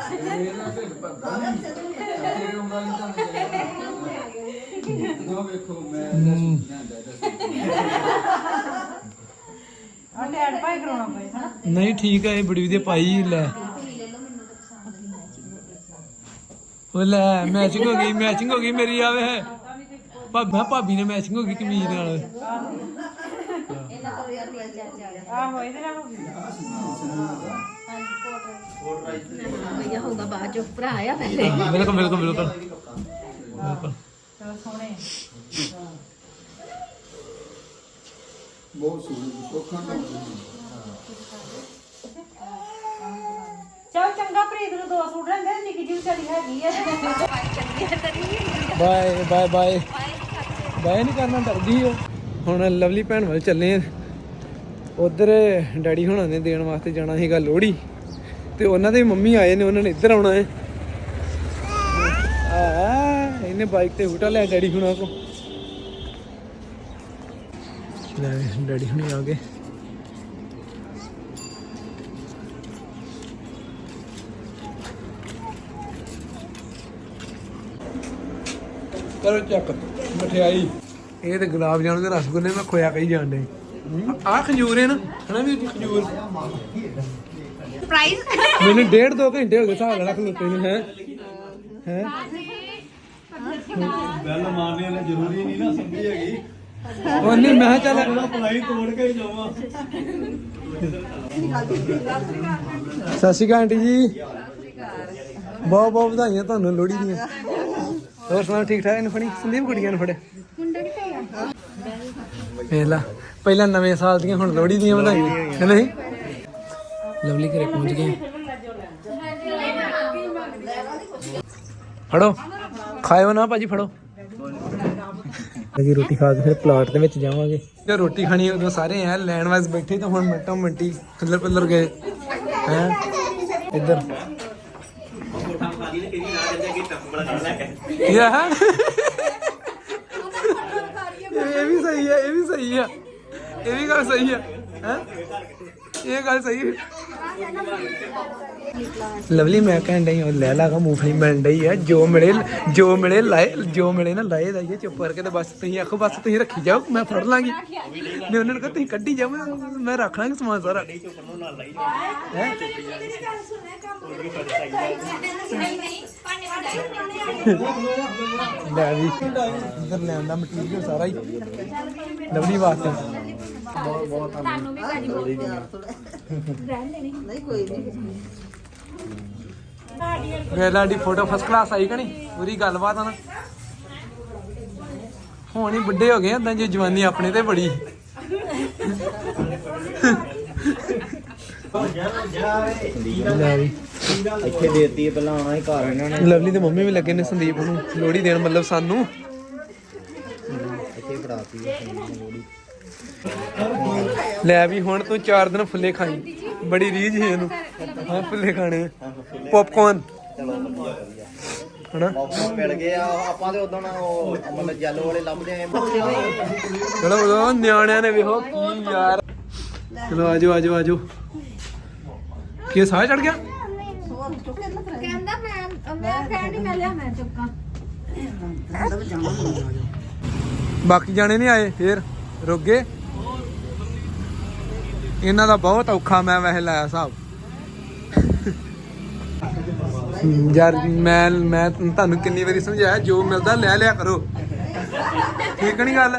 ਇਹਨਾਂ ਦੇ ਪਤਾ ਨਹੀਂ ਕਿਹੜੀ ਉਮਰ ਦੀ ਤਾਂ ਨਹੀਂ ਨਾ ਵੇਖੋ ਮੈਂ ਦੱਸ ਜਾਂਦਾ ਆ ਟੈਡ ਭਾਈ ਕਰਾਉਣਾ ਪਏ ਹਨਾ ਨਹੀਂ ਠੀਕ ਹੈ ਇਹ ਬੜੀ ਵਧੀਆ ਪਾਈ ਲੈ। ਉਹ ਲੈ ਮੈਚਿੰਗ ਹੋ ਗਈ ਮੈਚਿੰਗ ਹੋ ਗਈ ਮੇਰੀ, ਆਵੇ। ਭਾਬੀ ਭਾਬੀ ਨੇ ਮੈਚਿੰਗ ਹੋ ਗਈ ਕਮੀਜ਼ ਨਾਲ। ਆਹੋ ਇਹਦੇ ਨਾਲ ਭਈਆ ਹੋਊਗਾ ਬਾਅਦ ਚੋਂ ਭਰਾ ਆ ਪਹਿਲੇ। ਬਿਲਕੁਲ ਬਿਲਕੁਲ ਬਿਲਕੁਲ। ਚਲੋ ਸੋਹਣੇ। ਚਲ ਚੰਗਾ ਪ੍ਰੀਤ ਨੂੰ ਦੋ ਸੂਟ ਲੈਂਦੇ ਨਿੱਕੀ ਜਿਹੀ ਵਿਚਾਰੀ ਹੈਗੀ ਆ। Bye bye bye bye. ਨਹੀਂ ਕਰਨਾ ਡਰਦੀ ਹੋ ਹੁਣ ਲਵਲੀ ਭੈਣ ਵੱਲ ਚੱਲੇ ਆ। ਉਧਰ ਡੈਡੀ ਹੁਣਾਂ ਨੇ ਦੇਣ ਵਾਸਤੇ ਜਾਣਾ ਸੀਗਾ ਲੋਹੜੀ। ਤੇ ਉਹਨਾਂ ਦੇ ਮੰਮੀ ਆਏ ਨੇ, ਉਹਨਾਂ ਨੇ ਇੱਧਰ ਆਉਣਾ ਹੈ। ਆ, ਇਹਨੇ ਬਾਈਕ ਤੇ ਹੂਟਾ ਲਿਆ ਡੈਡੀ ਹੁਣਾਂ ਕੋ ਲੈ, ਡੈਡੀ ਹੁਣੀ ਆ ਗਏ। ਕਰੋ ਚੱਕ, ਮਠਿਆਈ। ਇਹ ਤੇ ਗੁਲਾਬ ਜਾਮੁਨ ਦੇ ਰਸਗੁੱਲੇ ਮੈਂ ਖੋਇਆ ਕਹੀ ਜਾਂਦੇ ਆ ਖਜੂਰ ਹੈ ਨਾ ਹਨਾ ਵੀ ਖਜੂਰ? ਪ੍ਰਾਈਜ਼ ਮੈਨੂੰ ਡੇਢ ਦੋ ਘੰਟੇ ਹੋ ਗਏ ਹਿਸਾਬ ਨਾਲ ਖਲੋਤੇ ਨੂੰ ਹੈ? ਹੈ? ਗੱਲ ਮਾਰਨੀ ਵਾਲੇ ਜ਼ਰੂਰੀ ਨਹੀਂ ਨਾ ਸਮਝੀ ਹੈਗੀ। ਉਹ ਨਹੀਂ ਮੈਂ ਚੱਲ ਭਲਾਈ ਤੋੜ ਕੇ ਹੀ ਜਾਵਾਂ। ਸਤਿ ਸ਼੍ਰੀ ਅਕਾਲ ਆਂਟੀ ਜੀ। ਬਹੁਤ ਬਹੁਤ ਵਧਾਈਆਂ ਤੁਹਾਨੂੰ ਲੋਹੜੀ ਦੀਆਂ। ਹੋਰ ਸੁਣਾਓ ਠੀਕ ਠਾਕ ਇਹਨੂੰ ਫੜੀ? ਸੰਦੀਪ ਕੁੜੀਆਂ ਨੂੰ ਫੜਿਆ। ਵੇਖ ਲਾ ਪਹਿਲਾਂ ਨਵੇਂ ਸਾਲ ਦੀਆਂ ਹੁਣ ਲੋਹੜੀ ਦੀਆਂ ਵਧਾਈਆਂ ਨਹੀਂ? ਲਵਲੀ ਘਰੇ ਪਹੁੰਚ ਗਏ ਫੜੋ ਖਾਇਓ ਨਾ ਭਾਜੀ ਫੜੋ। ਅਸੀਂ ਰੋਟੀ ਖਾ ਕੇ ਫਿਰ ਪਲਾਟ ਦੇ ਵਿੱਚ ਜਾਵਾਂਗੇ। ਤੇ ਰੋਟੀ ਖਾਣੀ ਉਦੋਂ ਸਾਰੇ ਐ ਲੈਣ ਵਾਸ ਬੈਠੇ ਤਾਂ ਹੁਣ ਮਿੰਟੋ ਮਿੰਟੀ ਖਿੱਲਰ ਪਿੱਲਰ ਗਏ। ਹੈ? ਇੱਧਰ। ਯਾ ਇਹ ਵੀ ਸਹੀ ਹੈ, ਇਹ ਵੀ ਸਹੀ ਹੈ, ਇਹ ਵੀ ਗੱਲ ਸਹੀ ਹੈ ਹੈ? ਇਹ ਗੱਲ ਸਹੀ ਹੈ। ਲਵਲੀ ਮੈਂ ਕਹਿਣ ਡਈ ਉਹ ਲੈ ਲਾਗਾ ਮੂੰਗਫਲੀ ਮਿਲਣ ਡਈ ਆ। ਜੋ ਮਿਲੇ ਜੋ ਮਿਲੇ ਲਾਏ ਜੋ ਮਿਲੇ ਨਾ ਲਾਏ ਦਾ ਚੁੱਪ ਕਰਕੇ ਤੇ ਬਸ ਤੁਸੀਂ ਆਖੋ ਬਸ ਤੁਸੀਂ ਰੱਖੀ ਜਾਓ ਮੈਂ ਫੜ ਲਾਂਗੀ। ਨੇ ਉਹਨਾਂ ਨੂੰ ਕਿਹਾ ਤੁਸੀਂ ਕੱਢੀ ਜਾਓ ਮੈਂ ਮੈਂ ਰੱਖ ਲਾਂਗੀ ਸਮਾਨ ਸਾਰਾ? ਲੈ ਵੀ ਇੱਧਰ ਲੈ ਆਂਦਾ ਮਟੀਰੀਅਲ ਸਾਰਾ ਹੀ। ਲਵਲੀ ਵਾਸਤੇ। ਵੇਲਾ ਦੀ ਫੋਟੋ ਫਸਟ ਕਲਾਸ ਆਈ ਕਣੀ ਪੂਰੀ ਗੱਲਬਾਤ ਆ ਨਾ। ਹੁਣ ਹੀ ਬੁੱਢੇ ਹੋ ਗਏ ਏਦਾਂ ਜੇ ਜਵਾਨੀ ਆਪਣੇ ਤੇ ਬੜੀ। ਇੱਥੇ ਦੇਤੀ ਹੈ ਪਹਿਲਾਂ ਆਉਣਾ ਹੀ ਘਰ ਇਹਨਾਂ ਨੇ ਲਵਲੀ ਦੇ ਮੰਮੀ ਵੀ ਲੱਗੇ ਨੇ ਸੰਦੀਪ ਨੂੰ ਲੋੜੀ ਦੇਣ ਮਤਲਬ ਸਾਨੂੰ। ਇੱਥੇ ਫੜਾਤੀ ਹੈ ਲੋੜੀ ਲੈ ਵੀ ਹੁਣ ਤੂੰ 4 ਦਿਨ ਫੁੱਲੇ ਖਾਈ। ਬੜੀ ਰੀਝ ਹੈ ਇਹਨੂੰ। ਹਾਂ ਫੁੱਲੇ ਖਾਣੇ। ਪੌਪਕਾਰਨ ਹਨਾ? ਮੌਕਾ ਮਿਲ ਗਿਆ ਆਪਾਂ ਤੇ ਉਦੋਂ ਉਹ ਮਤਲਬ ਜੈਲੋ ਵਾਲੇ ਲੱਭਦੇ ਆਂ ਚਲੋ ਉਹ ਨਿਆਣਿਆਂ ਨੇ ਵੇਖੋ ਕੀ ਯਾਰ। ਚਲੋ ਆਜੋ ਆਜੋ ਆਜੋ। ਕੀ ਸਾਹ ਚੜ ਗਿਆ? ਕਹਿੰਦਾ ਮੈਂ ਮੈਂ ਕਹਿੰਦੀ ਮੈਂ ਲਿਆ ਮੈਂ ਚੁੱਕਾਂ। ਬਾਕੀ ਜਾਣੇ ਨਹੀਂ ਆਏ ਫੇਰ ਰੁਕ ਗਏ। ਇਹਨਾਂ ਦਾ ਬਹੁਤ ਔਖਾ ਮੈਂ ਵੈਸੇ ਲਾਇਆ ਸਾਹਿਬ ਯਾਰ, ਮੈਂ ਮੈਂ ਤੁਹਾਨੂੰ ਕਿੰਨੀ ਵਾਰੀ ਸਮਝਾਇਆ, ਜੋ ਮਿਲਦਾ ਲੈ ਲਿਆ ਕਰੋ। ਠੀਕ ਨਹੀਂ ਗੱਲ?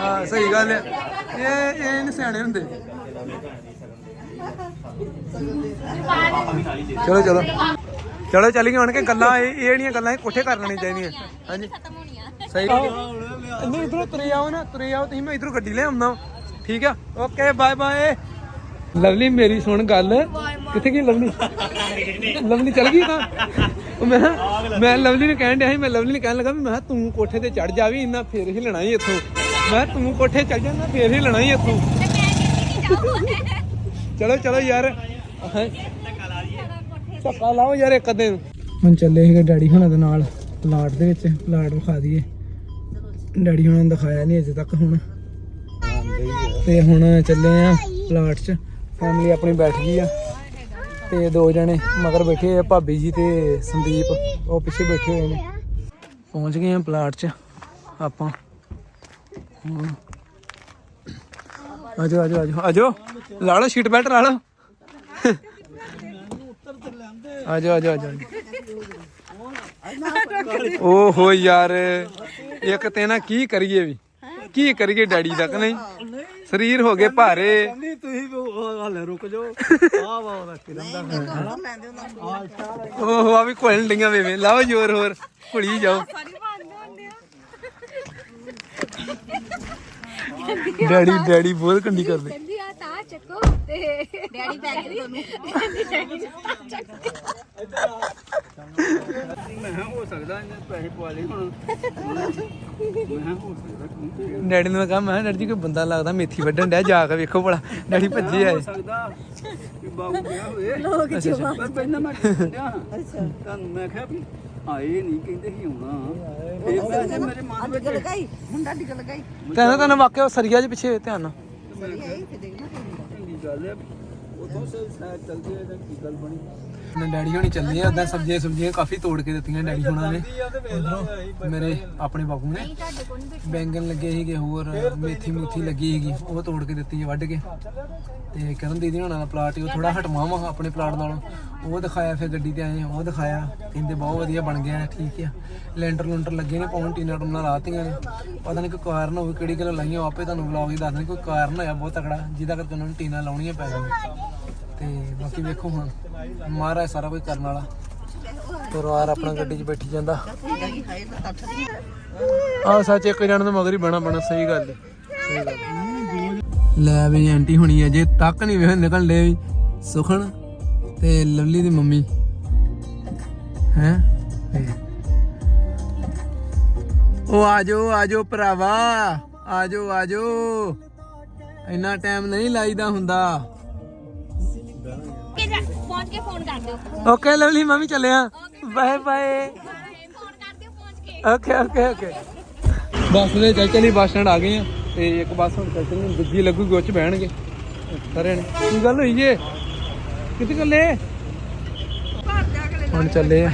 ਹਾਂ, ਸਹੀ ਗੱਲ ਹੈ ਇਹ ਇਹ ਨਹੀਂ ਸਿਆਣੇ ਹੁੰਦੇ। ਚਲੋ ਚਲੋ। ਚਲੋ, ਚੱਲੀਏ ਹੁਣ ਕਿ ਗੱਲਾਂ ਇਹ ਇਹ ਜਿਹੜੀਆਂ ਗੱਲਾਂ ਇਹ ਕੋਠੇ ਕਰ ਲੈਣੀਆਂ ਚਾਹੀਦੀਆਂ। ਹਾਂਜੀ। ਸਹੀ ਨਹੀਂ, ਇਧਰੋਂ ਤੁਰੇ ਆਓ ਨਾ, ਤੁਰੇ ਆਓ, ਤੁਸੀਂ ਮੈਂ ਇਧਰੋਂ ਗੱਡੀ ਲੈ ਆਉਂਦਾ ਠੀਕ ਆ? ਓਕੇ ਬਾਏ ਬਾਏ ਲਵਲੀ ਮੇਰੀ ਸੁਣ ਗੱਲ। ਕਿੱਥੇ ਗਈ ਲਵਲੀ? ਲਵਲੀ ਚਲ ਗਈ ਤਾਂ? ਉਹ ਮੈਂ ਮੈਂ ਲਵਲੀ ਨੂੰ ਕਹਿਣ ਡਿਆ ਸੀ ਮੈਂ ਲਵਲੀ ਨੂੰ ਕਹਿਣ ਲੱਗਾ ਵੀ ਮੈਂ ਕਿਹਾ ਤੂੰ ਕੋਠੇ ਤੇ ਚੜ ਜਾਵੀਂ ਇੰਨਾ ਫੇਰ ਹੀ ਲੈਣਾ ਹੀ ਇੱਥੋਂ। ਮੈਂ ਕਿਹਾ ਤੂੰ ਕੋਠੇ ਚੜ ਜਾਂਦਾ ਫੇਰ ਹੀ ਲੈਣਾ ਹੀ ਇੱਥੋਂ ਚਲੋ ਚਲੋ ਯਾਰ। ਹੈਂ। ਧੱਕਾ ਲਾਓ ਯਾਰ ਇੱਕ ਅੱਧੇ ਨੂੰ। ਹੁਣ ਚੱਲੇ ਸੀਗੇ ਡੈਡੀ ਹੁਣਾਂ ਦੇ ਨਾਲ ਪਲਾਟ ਦੇ ਵਿੱਚ ਪਲਾਟ ਵਿਖਾ ਦਈਏ। ਡੈਡੀ ਹੁਣਾਂ ਨੇ ਦਿਖਾਇਆ ਨਹੀਂ ਅਜੇ ਤੱਕ ਹੁਣ। ਤੇ ਹੁਣ ਚੱਲੇ ਆ ਪਲਾਟ 'ਚ। ਫੈਮਿਲੀ ਆਪਣੀ ਬੈਠ ਗਈ ਆ। ਤੇ ਦੋ ਜਣੇ ਮਗਰ ਬੈਠੇ ਆ, ਭਾਬੀ ਜੀ ਤੇ ਸੰਦੀਪ। ਉਹ ਪਿੱਛੇ ਬੈਠੇ ਹੋਏ ਨੇ। ਪਹੁੰਚ ਗਏ ਆ ਪਲਾਟ 'ਚ ਆਪਾਂ। ਹੁਣ ਆਜੋ ਆਜੋ ਆਜੋ ਆਜੋ ਲਾ ਲਓ ਸੀਟ ਬੈਲਟ, ਲਾ ਲਓ। ਆਜੋ ਆਜੋ ਆਜੋ ਓਹੋ ਯਾਰ, ਇੱਕ ਤੇ ਨਾ ਕੀ ਕਰੀਏ ਵੀ? ਕੀ ਕਰੀਏ ਡੈਡੀ ਤੱਕ ਨਹੀਂ? ਸਰੀਰ ਹੋ ਗਏ ਭਾਰੇ। ਕਹਿੰਦੀ ਤੁਸੀਂ ਵੀ ਹਾਲੇ ਰੁਕ ਜਾਓ। ਆ ਵਾ ਉਹਦਾ ਕਿਰਨ ਦਾ ਉਹ ਆ ਵੀ ਕੋਲਣ ਡੀਆਂ ਵੇਵੇਂ ਲਾਓ ਜ਼ੋਰ ਹੋਰ ਘੁਲੀ ਜਾਓ। ਡੈਡੀ ਡੈਡੀ ਬਹੁਤ ਕੰਡੀ ਕਰਦੇ। ਕਹਿੰਦੀ ਆ ਤਾਂ ਚੱਕੋ। ਤੇ ਡੈਡੀ ਪੈ ਗਏ ਤੁਹਾਨੂੰ ਮੈਂ ਕਿਹਾ ਹੋ ਸਕਦਾ ਇਹਨੇ ਪੈਸੇ ਪਵਾ ਲਏ ਹੁਣ ਮੈਂ ਕਿਹਾ ਹੋ ਸਕਦਾ ਕੀ ਡੈਡੀ ਨੂੰ ਮੈਂ ਕਿਹਾ ਮੈਂ ਕਿਹਾ, ਡੈਡੀ ਜੀ ਕੋਈ ਬੰਦਾ ਲੱਗਦਾ ਮੇਥੀ ਵੱਢਣ ਡਿਆ ਜਾ ਕੇ ਵੇਖੋ ਭਲਾ। ਡੈਡੀ ਭੱਜੇ ਆਏ। ਹੋ ਸਕਦਾ ਕਿ ਬਾਬੂ ਗਿਆ ਹੋਏ ਲੋਕ ਜਮਾ ਪਰ ਪਹਿਲਾਂ ਮੈਂ ਕਹਿੰਦਾ ਅੱਛਾ। ਤੁਹਾਨੂੰ ਮੈਂ ਕਿਹਾ ਵੀ ਆਏ ਨਹੀਂ ਕਹਿੰਦੇ ਸੀ ਆਉਣਾ। ਇਹ ਵੈਸੇ ਮੇਰੇ ਮਨ ਵਿੱਚ ਤੈਨੂੰ ਤੈਨੂੰ ਵਾਕਿਆ ਉਹ ਸਰੀਆ ਦੇ ਪਿੱਛੇ ਧਿਆਨ ਨਾਲ। ਚੰਗੀ ਗੱਲ ਹੈ। ਉਦੋਂ ਸੇ ਚੱਲਦੀ ਹੈ ਤਾਂ ਕੀ ਗੱਲ ਬਣੀ? ਆਪਣੇ ਡੈਡੀ ਹੋਣੀ ਚੱਲੇ ਆ ਉਦਾਂ ਸਬਜ਼ੀਆਂ ਸੁਬਜ਼ੀਆਂ ਕਾਫੀ ਤੋੜ ਕੇ ਦਿੱਤੀਆਂ ਡੈਡੀ ਹੋਣਾ ਨੇ। ਉਧਰੋਂ ਮੇਰੇ ਆਪਣੇ ਬਾਪੂ ਨੇ ਬੈਂਗਣ ਲੱਗੇ ਸੀਗੇ ਹੋਰ ਮੇਥੀ ਮੂਥੀ ਲੱਗੀ ਸੀਗੀ ਉਹ ਤੋੜ ਕੇ ਦਿੱਤੀ ਵੱਢ ਕੇ। ਤੇ ਕਰਨ ਦੀਦੀ ਹੋਣਾ ਦਾ ਪਲਾਟ ਉਹ ਥੋੜਾ ਹਟਵਾਂ ਵਾ ਆਪਣੇ ਪਲਾਟ ਨਾਲੋਂ। ਉਹ ਦਿਖਾਇਆ ਫਿਰ ਗੱਡੀ ਤੇ ਆਏ ਉਹ ਦਿਖਾਇਆ। ਕਹਿੰਦੇ ਬਹੁਤ ਵਧੀਆ ਬਣ ਗਿਆ ਠੀਕ ਆ। ਲੈਂਟਰ ਲੁੰਟਰ ਲੱਗੇ ਨੇ ਪਾਉਣ ਟੀਨਾ ਟੁਨਾ ਲਾਤੀਆਂ ਨੇ। ਪਤਾ ਨਹੀਂ ਕੋਈ ਕਾਰਨ ਹੋਵੇ ਕਿਹੜੀ ਗੱਲ ਲਾਈਆਂ ਆਪੇ ਤੁਹਾਨੂੰ ਵਲੌਗ ਹੀ ਦੱਸ ਦੇਣ ਕੋਈ ਕਾਰਨ ਹੋਇਆ ਬਹੁਤ ਤਕੜਾ ਜਿਹਦਾ ਕਰਕੇ ਉਹਨਾਂ ਨੂੰ ਟੀਨਾ ਲਾਉਣੀਆਂ ਪੈ ਗਈਆਂ। ਤੇ ਬਾਕੀ ਵੇਖੋ ਹੁਣ ਮਹਾਰਾਜ ਸਾਰਾ ਕੁਝ ਕਰਨ ਵਾਲਾ। ਪਰਿਵਾਰ ਆਪਣਾ ਗੱਡੀ 'ਚ ਬੈਠੀ ਜਾਂਦਾ। ਆਹ ਸੱਚ ਇੱਕ ਜਣ ਨੂੰ ਮਗਰ ਹੀ ਬਣਾ ਬਣਾ ਸਹੀ ਗੱਲ ਸਹੀ ਗੱਲ ਲੈ ਵੀ ਆਂਟੀ ਹੁਣੀ ਅਜੇ ਤੱਕ ਨਹੀਂ ਵੇ ਨਿਕਲ ਡੇ ਵੀ, ਸੁਖਣ ਤੇ ਲਵਲੀ ਦੀ ਮੰਮੀ। ਹੈ? ਉਹ ਆਜੋ ਆਜੋ ਭਰਾਵਾ, ਆਜੋ ਆਜੋ। ਇੰਨਾ ਟਾਈਮ ਨਹੀਂ ਲਾਈਦਾ ਹੁੰਦਾ। ਪਹੁੰਚ ਕੇ ਫੋਨ ਕਰ ਦਿਓ। ਓਕੇ ਲਵਲੀ ਮੰਮੀ ਚੱਲਿਆ ਬਾਏ ਬਾਏ ਫੋਨ ਕਰ ਦਿਓ ਪਹੁੰਚ ਕੇ। ਓਕੇ ਓਕੇ ਓਕੇ ਬੱਸ ਦੇ ਚੱਲ ਚਲੀ ਬੱਸ ਸਟੈਂਡ ਆ ਗਏ ਆ। ਤੇ ਇੱਕ ਬੱਸ ਹੁਣ ਚੱਲ ਚੱਲੀ ਦੂਜੀ ਲੱਗੂਗੀ ਉਹ ਚ ਬਹਿਣਗੇ। ਸਾਰੇ ਨੇ। ਕੀ ਗੱਲ ਹੋਈ ਜੇ ਕਿੱਥੇ ਚੱਲੇ ਹੁਣ ਚੱਲੇ ਆ।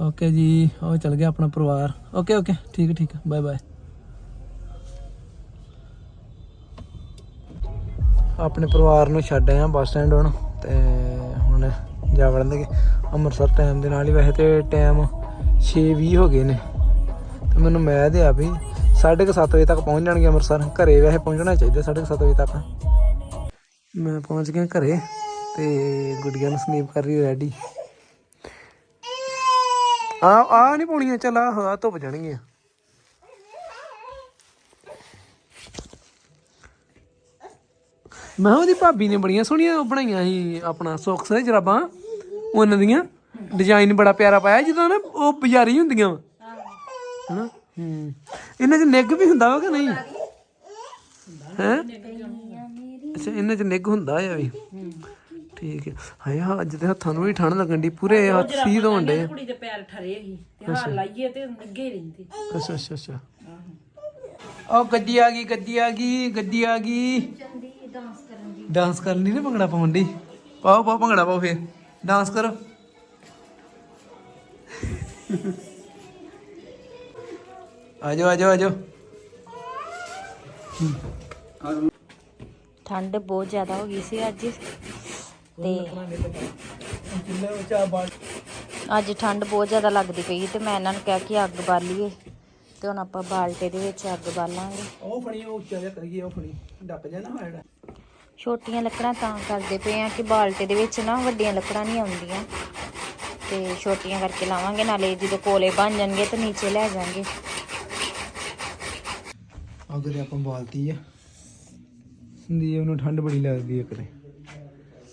ਓਕੇ ਜੀ ਉਹ ਚੱਲ ਗਿਆ ਆਪਣਾ ਪਰਿਵਾਰ। ਓਕੇ ਓਕੇ ਠੀਕ ਠੀਕ। ਬਾਏ ਬਾਏ ਆਪਣੇ ਪਰਿਵਾਰ ਨੂੰ ਛੱਡ ਆਏ ਬੱਸ ਸਟੈਂਡ ਹੁਣ ਤੇ ਹੁਣ ਜਾ ਵੜਨਗੇ ਅੰਮ੍ਰਿਤਸਰ ਟਾਈਮ ਦੇ ਨਾਲ ਹੀ ਵੈਸੇ ਤੇ ਟਾਈਮ 6:20 ਹੋ ਗਏ ਨੇ। ਤੇ ਮੈਨੂੰ ਮੈਦ ਆ ਵੀ 7:30 ਵਜੇ ਤੱਕ ਪਹੁੰਚ ਜਾਣਗੇ ਅੰਮ੍ਰਿਤਸਰ। ਘਰੇ ਵੈਸੇ ਪਹੁੰਚਣਾ ਚਾਹੀਦਾ 7:30 ਵਜੇ ਤੱਕ। ਮੈਂ ਪਹੁੰਚ ਗਿਆ ਘਰੇ ਤੇ ਗੁੱਡੀਆਂ ਨੂੰ ਸਨੀਪ ਕਰ ਰਹੀ ਰੈਡੀ ਆ ਆ ਨਹੀਂ ਪਾਉਣੀਆਂ ਚੱਲ ਆ ਆ ਧੁੱਪ ਜਾਣਗੀਆਂ ਮੈਂ ਕਿਹਾ ਉਹਦੀ ਭਾਬੀ ਨੇ ਬੜੀਆਂ ਸੋਹਣੀਆਂ ਉਹ ਬਣਾਈਆਂ ਸੀ ਆਪਣਾ ਸੌਕਸ ਦੇ ਜਰਾਬਾਂ ਉਹਨਾਂ ਦੀਆਂ। ਡਿਜ਼ਾਈਨ ਬੜਾ ਪਿਆਰਾ ਪਾਇਆ ਜਦੋਂ ਨਾ ਉਹ ਬਾਜ਼ਾਰੀ ਹੁੰਦੀਆਂ ਵਾ। ਹਨਾ? ਹੂੰ। ਇਹਨਾਂ 'ਚ ਨਿੱਗ ਵੀ ਹੁੰਦਾ ਵਾ ਕਿ ਨਹੀਂ? ਹੈ? ਅੱਛਾ ਇਹਨਾਂ 'ਚ ਨਿੱਗ ਹੁੰਦਾ ਆ ਵੀ। ਠੀਕ ਹੈ ਹਾਏ ਹਾਂ ਅੱਜ ਤੇ ਹੱਥਾਂ ਨੂੰ ਵੀ ਠੰਡ ਲੱਗਣ ਦੀ ਪੂਰੇ ਹੱਥ ਸੀਧ ਹੋਣ ਡੇ ਕੁੜੀ ਦੇ ਪੈਰ ਠਰੇ ਸੀ ਤੇ ਲਾਈਏ ਤੇ ਨਿੱਗੇ ਰਹਿੰਦੇ। ਅੱਛਾ ਅੱਛਾ ਅੱਛਾ। ਉਹ ਗੱਡੀ ਆ ਗਈ ਗੱਡੀ ਆ ਗਈ ਗੱਡੀ ਆ ਗਈ। ਡਾਂਸ ਕਰਨ ਦੀ ਨਾ ਭੰਗੜਾ ਪਾਉਣ ਦੀ ਪਾਓ ਪਾਓ ਭੰਗੜਾ ਪਾਓ ਫੇਰ। ਡਾਂਸ ਕਰੋ। ਆਜੋ ਆਜੋ ਆਜੋ। ਠੰਡ ਬਹੁਤ ਜ਼ਿਆਦਾ ਹੋ ਗਈ ਸੀ ਅੱਜ। ਤੇ ਅੱਜ ਠੰਡ ਬਹੁਤ ਜ਼ਿਆਦਾ ਲੱਗਦੀ ਪਈ ਤੇ ਮੈਂ ਇਹਨਾਂ ਨੂੰ ਕਿਹਾ ਕਿ ਅੱਗ ਬਾਲੀਏ ਤੇ ਹੁਣ ਆਪਾਂ ਬਾਲਟੇ ਦੇ ਵਿੱਚ ਅੱਗ ਬਾਲਾਂਗੇ। ਉਹ ਫਣੀ ਉਹ ਉੱਚਾ ਜਿਹਾ ਕਰੀਏ ਉਹ ਫਣੀ ਡੱਕ ਜਾ ਨਾ ਹੋਇਆ ਛੋਟੀਆਂ ਲੱਕੜਾਂ ਤਾਂ ਕਰਦੇ ਪਏ ਆ ਕਿ ਬਾਲਟੇ ਦੇ ਵਿੱਚ ਨਾ ਵੱਡੀਆਂ ਲੱਕੜਾਂ ਨਹੀਂ ਆਉਂਦੀਆਂ। ਤੇ ਛੋਟੀਆਂ ਕਰਕੇ ਲਾਵਾਂਗੇ ਨਾਲੇ ਜਦੋਂ ਕੋਲੇ ਬਣ ਜਾਣਗੇ ਤਾਂ ਨੀਚੇ ਲੈ ਜਾਾਂਗੇ ਅੱਗ ਤੇ ਆਪਾਂ ਬਾਲਤੀ ਆ। ਦੀ ਉਹਨੂੰ ਠੰਡ ਬੜੀ ਲੱਗਦੀ ਹੈ ਕਰੇ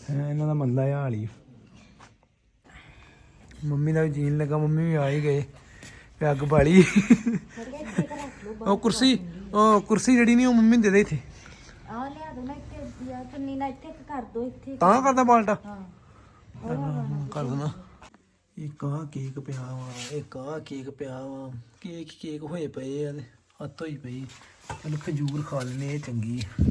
ਹੈ ਇਹਨਾਂ ਦਾ ਮੰਦਾ ਆ ਹਾਲੀ ਮੰਮੀ ਦਾ ਵੀ ਜੀਣ ਲੱਗਾ ਮੰਮੀ ਵੀ ਆ ਹੀ ਗਏ। ਤੇ ਅੱਗ ਬਾਲੀ। ਉਹ ਕੁਰਸੀ ਉਹ ਕੁਰਸੀ ਜਿਹੜੀ ਨਹੀਂ ਉਹ ਮੰਮੀ ਦੇ ਦੇ ਇੱਥੇ। ਆ ਲਿਆ ਦੋ ਨਾ ਚੁੰਨੀ ਨਾਲ ਇੱਥੇ ਕਰ ਦੋ ਇੱਥੇ ਤਾਂ ਕਰਦਾ ਬਾਲਟਾ? ਹਾਂ। ਕਰ ਦੇਣਾ ਇੱਕ ਆ ਕੇਕ ਪਿਆ ਵਾ ਇੱਕ ਆ ਕੇਕ ਪਿਆ ਵਾ। ਕੇਕ ਕੇਕ ਹੋਏ ਪਏ ਆ ਤੇ ਹੱਥ ਹੋਈ ਪਈ। ਇਹਨੂੰ ਖਜੂਰ ਖਾ ਲੈਨੇ ਇਹ ਚੰਗੀ ਆ।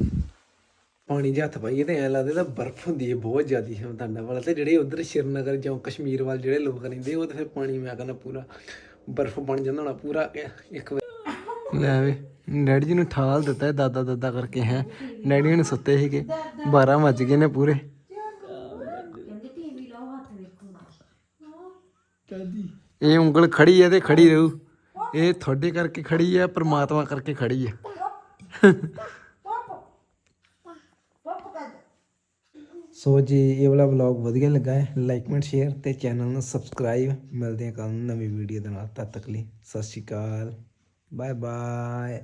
ਪਾਣੀ ਹੱਥ ਪਾਈਏ ਤੇ ਐ ਲੱਗਦਾ ਤਾਂ ਬਰਫ਼ ਹੁੰਦੀ ਹੈ ਬਹੁਤ ਜ਼ਿਆਦੀ ਹਮਦਰਦਾ ਵਾਲਾ। ਤੇ ਜਿਹੜੇ ਉਧਰ ਸ਼੍ਰੀਨਗਰ ਜਾਂ ਕਸ਼ਮੀਰ ਵੱਲ ਜਿਹੜੇ ਲੋਕ ਰਹਿੰਦੇ ਉਹ ਤੇ ਫਿਰ ਪਾਣੀ ਮੈਂ ਕਹਿੰਦਾ ਪੂਰਾ ਬਰਫ਼ ਬਣ ਜਾਂਦਾ ਹੋਣਾ ਪੂਰਾ ਇੱਕ ਵਾਰ। ਲੈ ਵੇ। ਡੈਡੀ ਜੀ ਨੂੰ ਠਾਲ ਦਿੱਤਾ ਹੈ, ਦਾਦਾ ਦਾਦਾ ਕਰਕੇ ਹੈ। ਡੈਡੀ ਨੂੰ ਸੁੱਤੇ ਸੀਗੇ। 12 ਵੱਜ ਗਏ ਨੇ ਪੂਰੇ। ਇਹ ਉਂਗਲ ਖੜੀ ਹੈ ਤੇ ਖੜੀ ਰਹੂ। ਇਹ ਤੁਹਾਡੇ ਕਰਕੇ ਖੜੀ ਹੈ, ਪ੍ਰਮਾਤਮਾ ਕਰਕੇ ਖੜੀ ਹੈ। ਸੋ ਜੀ, ਇਹ ਵਾਲਾ ਵਲੌਗ ਵਧੀਆ ਲੱਗਾ ਹੈ। ਲਾਈਕ ਕਮੈਂਟ ਸ਼ੇਅਰ ਤੇ ਚੈਨਲ ਨੂੰ ਸਬਸਕ੍ਰਾਈਬ ਮਿਲਦੇ ਹਾਂ ਕੱਲ ਨੂੰ ਨਵੀਂ ਵੀਡੀਓ ਦੇ ਨਾਲ। ਤਦ ਤੱਕ ਲਈ ਸਤਿ ਸ਼੍ਰੀ ਅਕਾਲ। Bye bye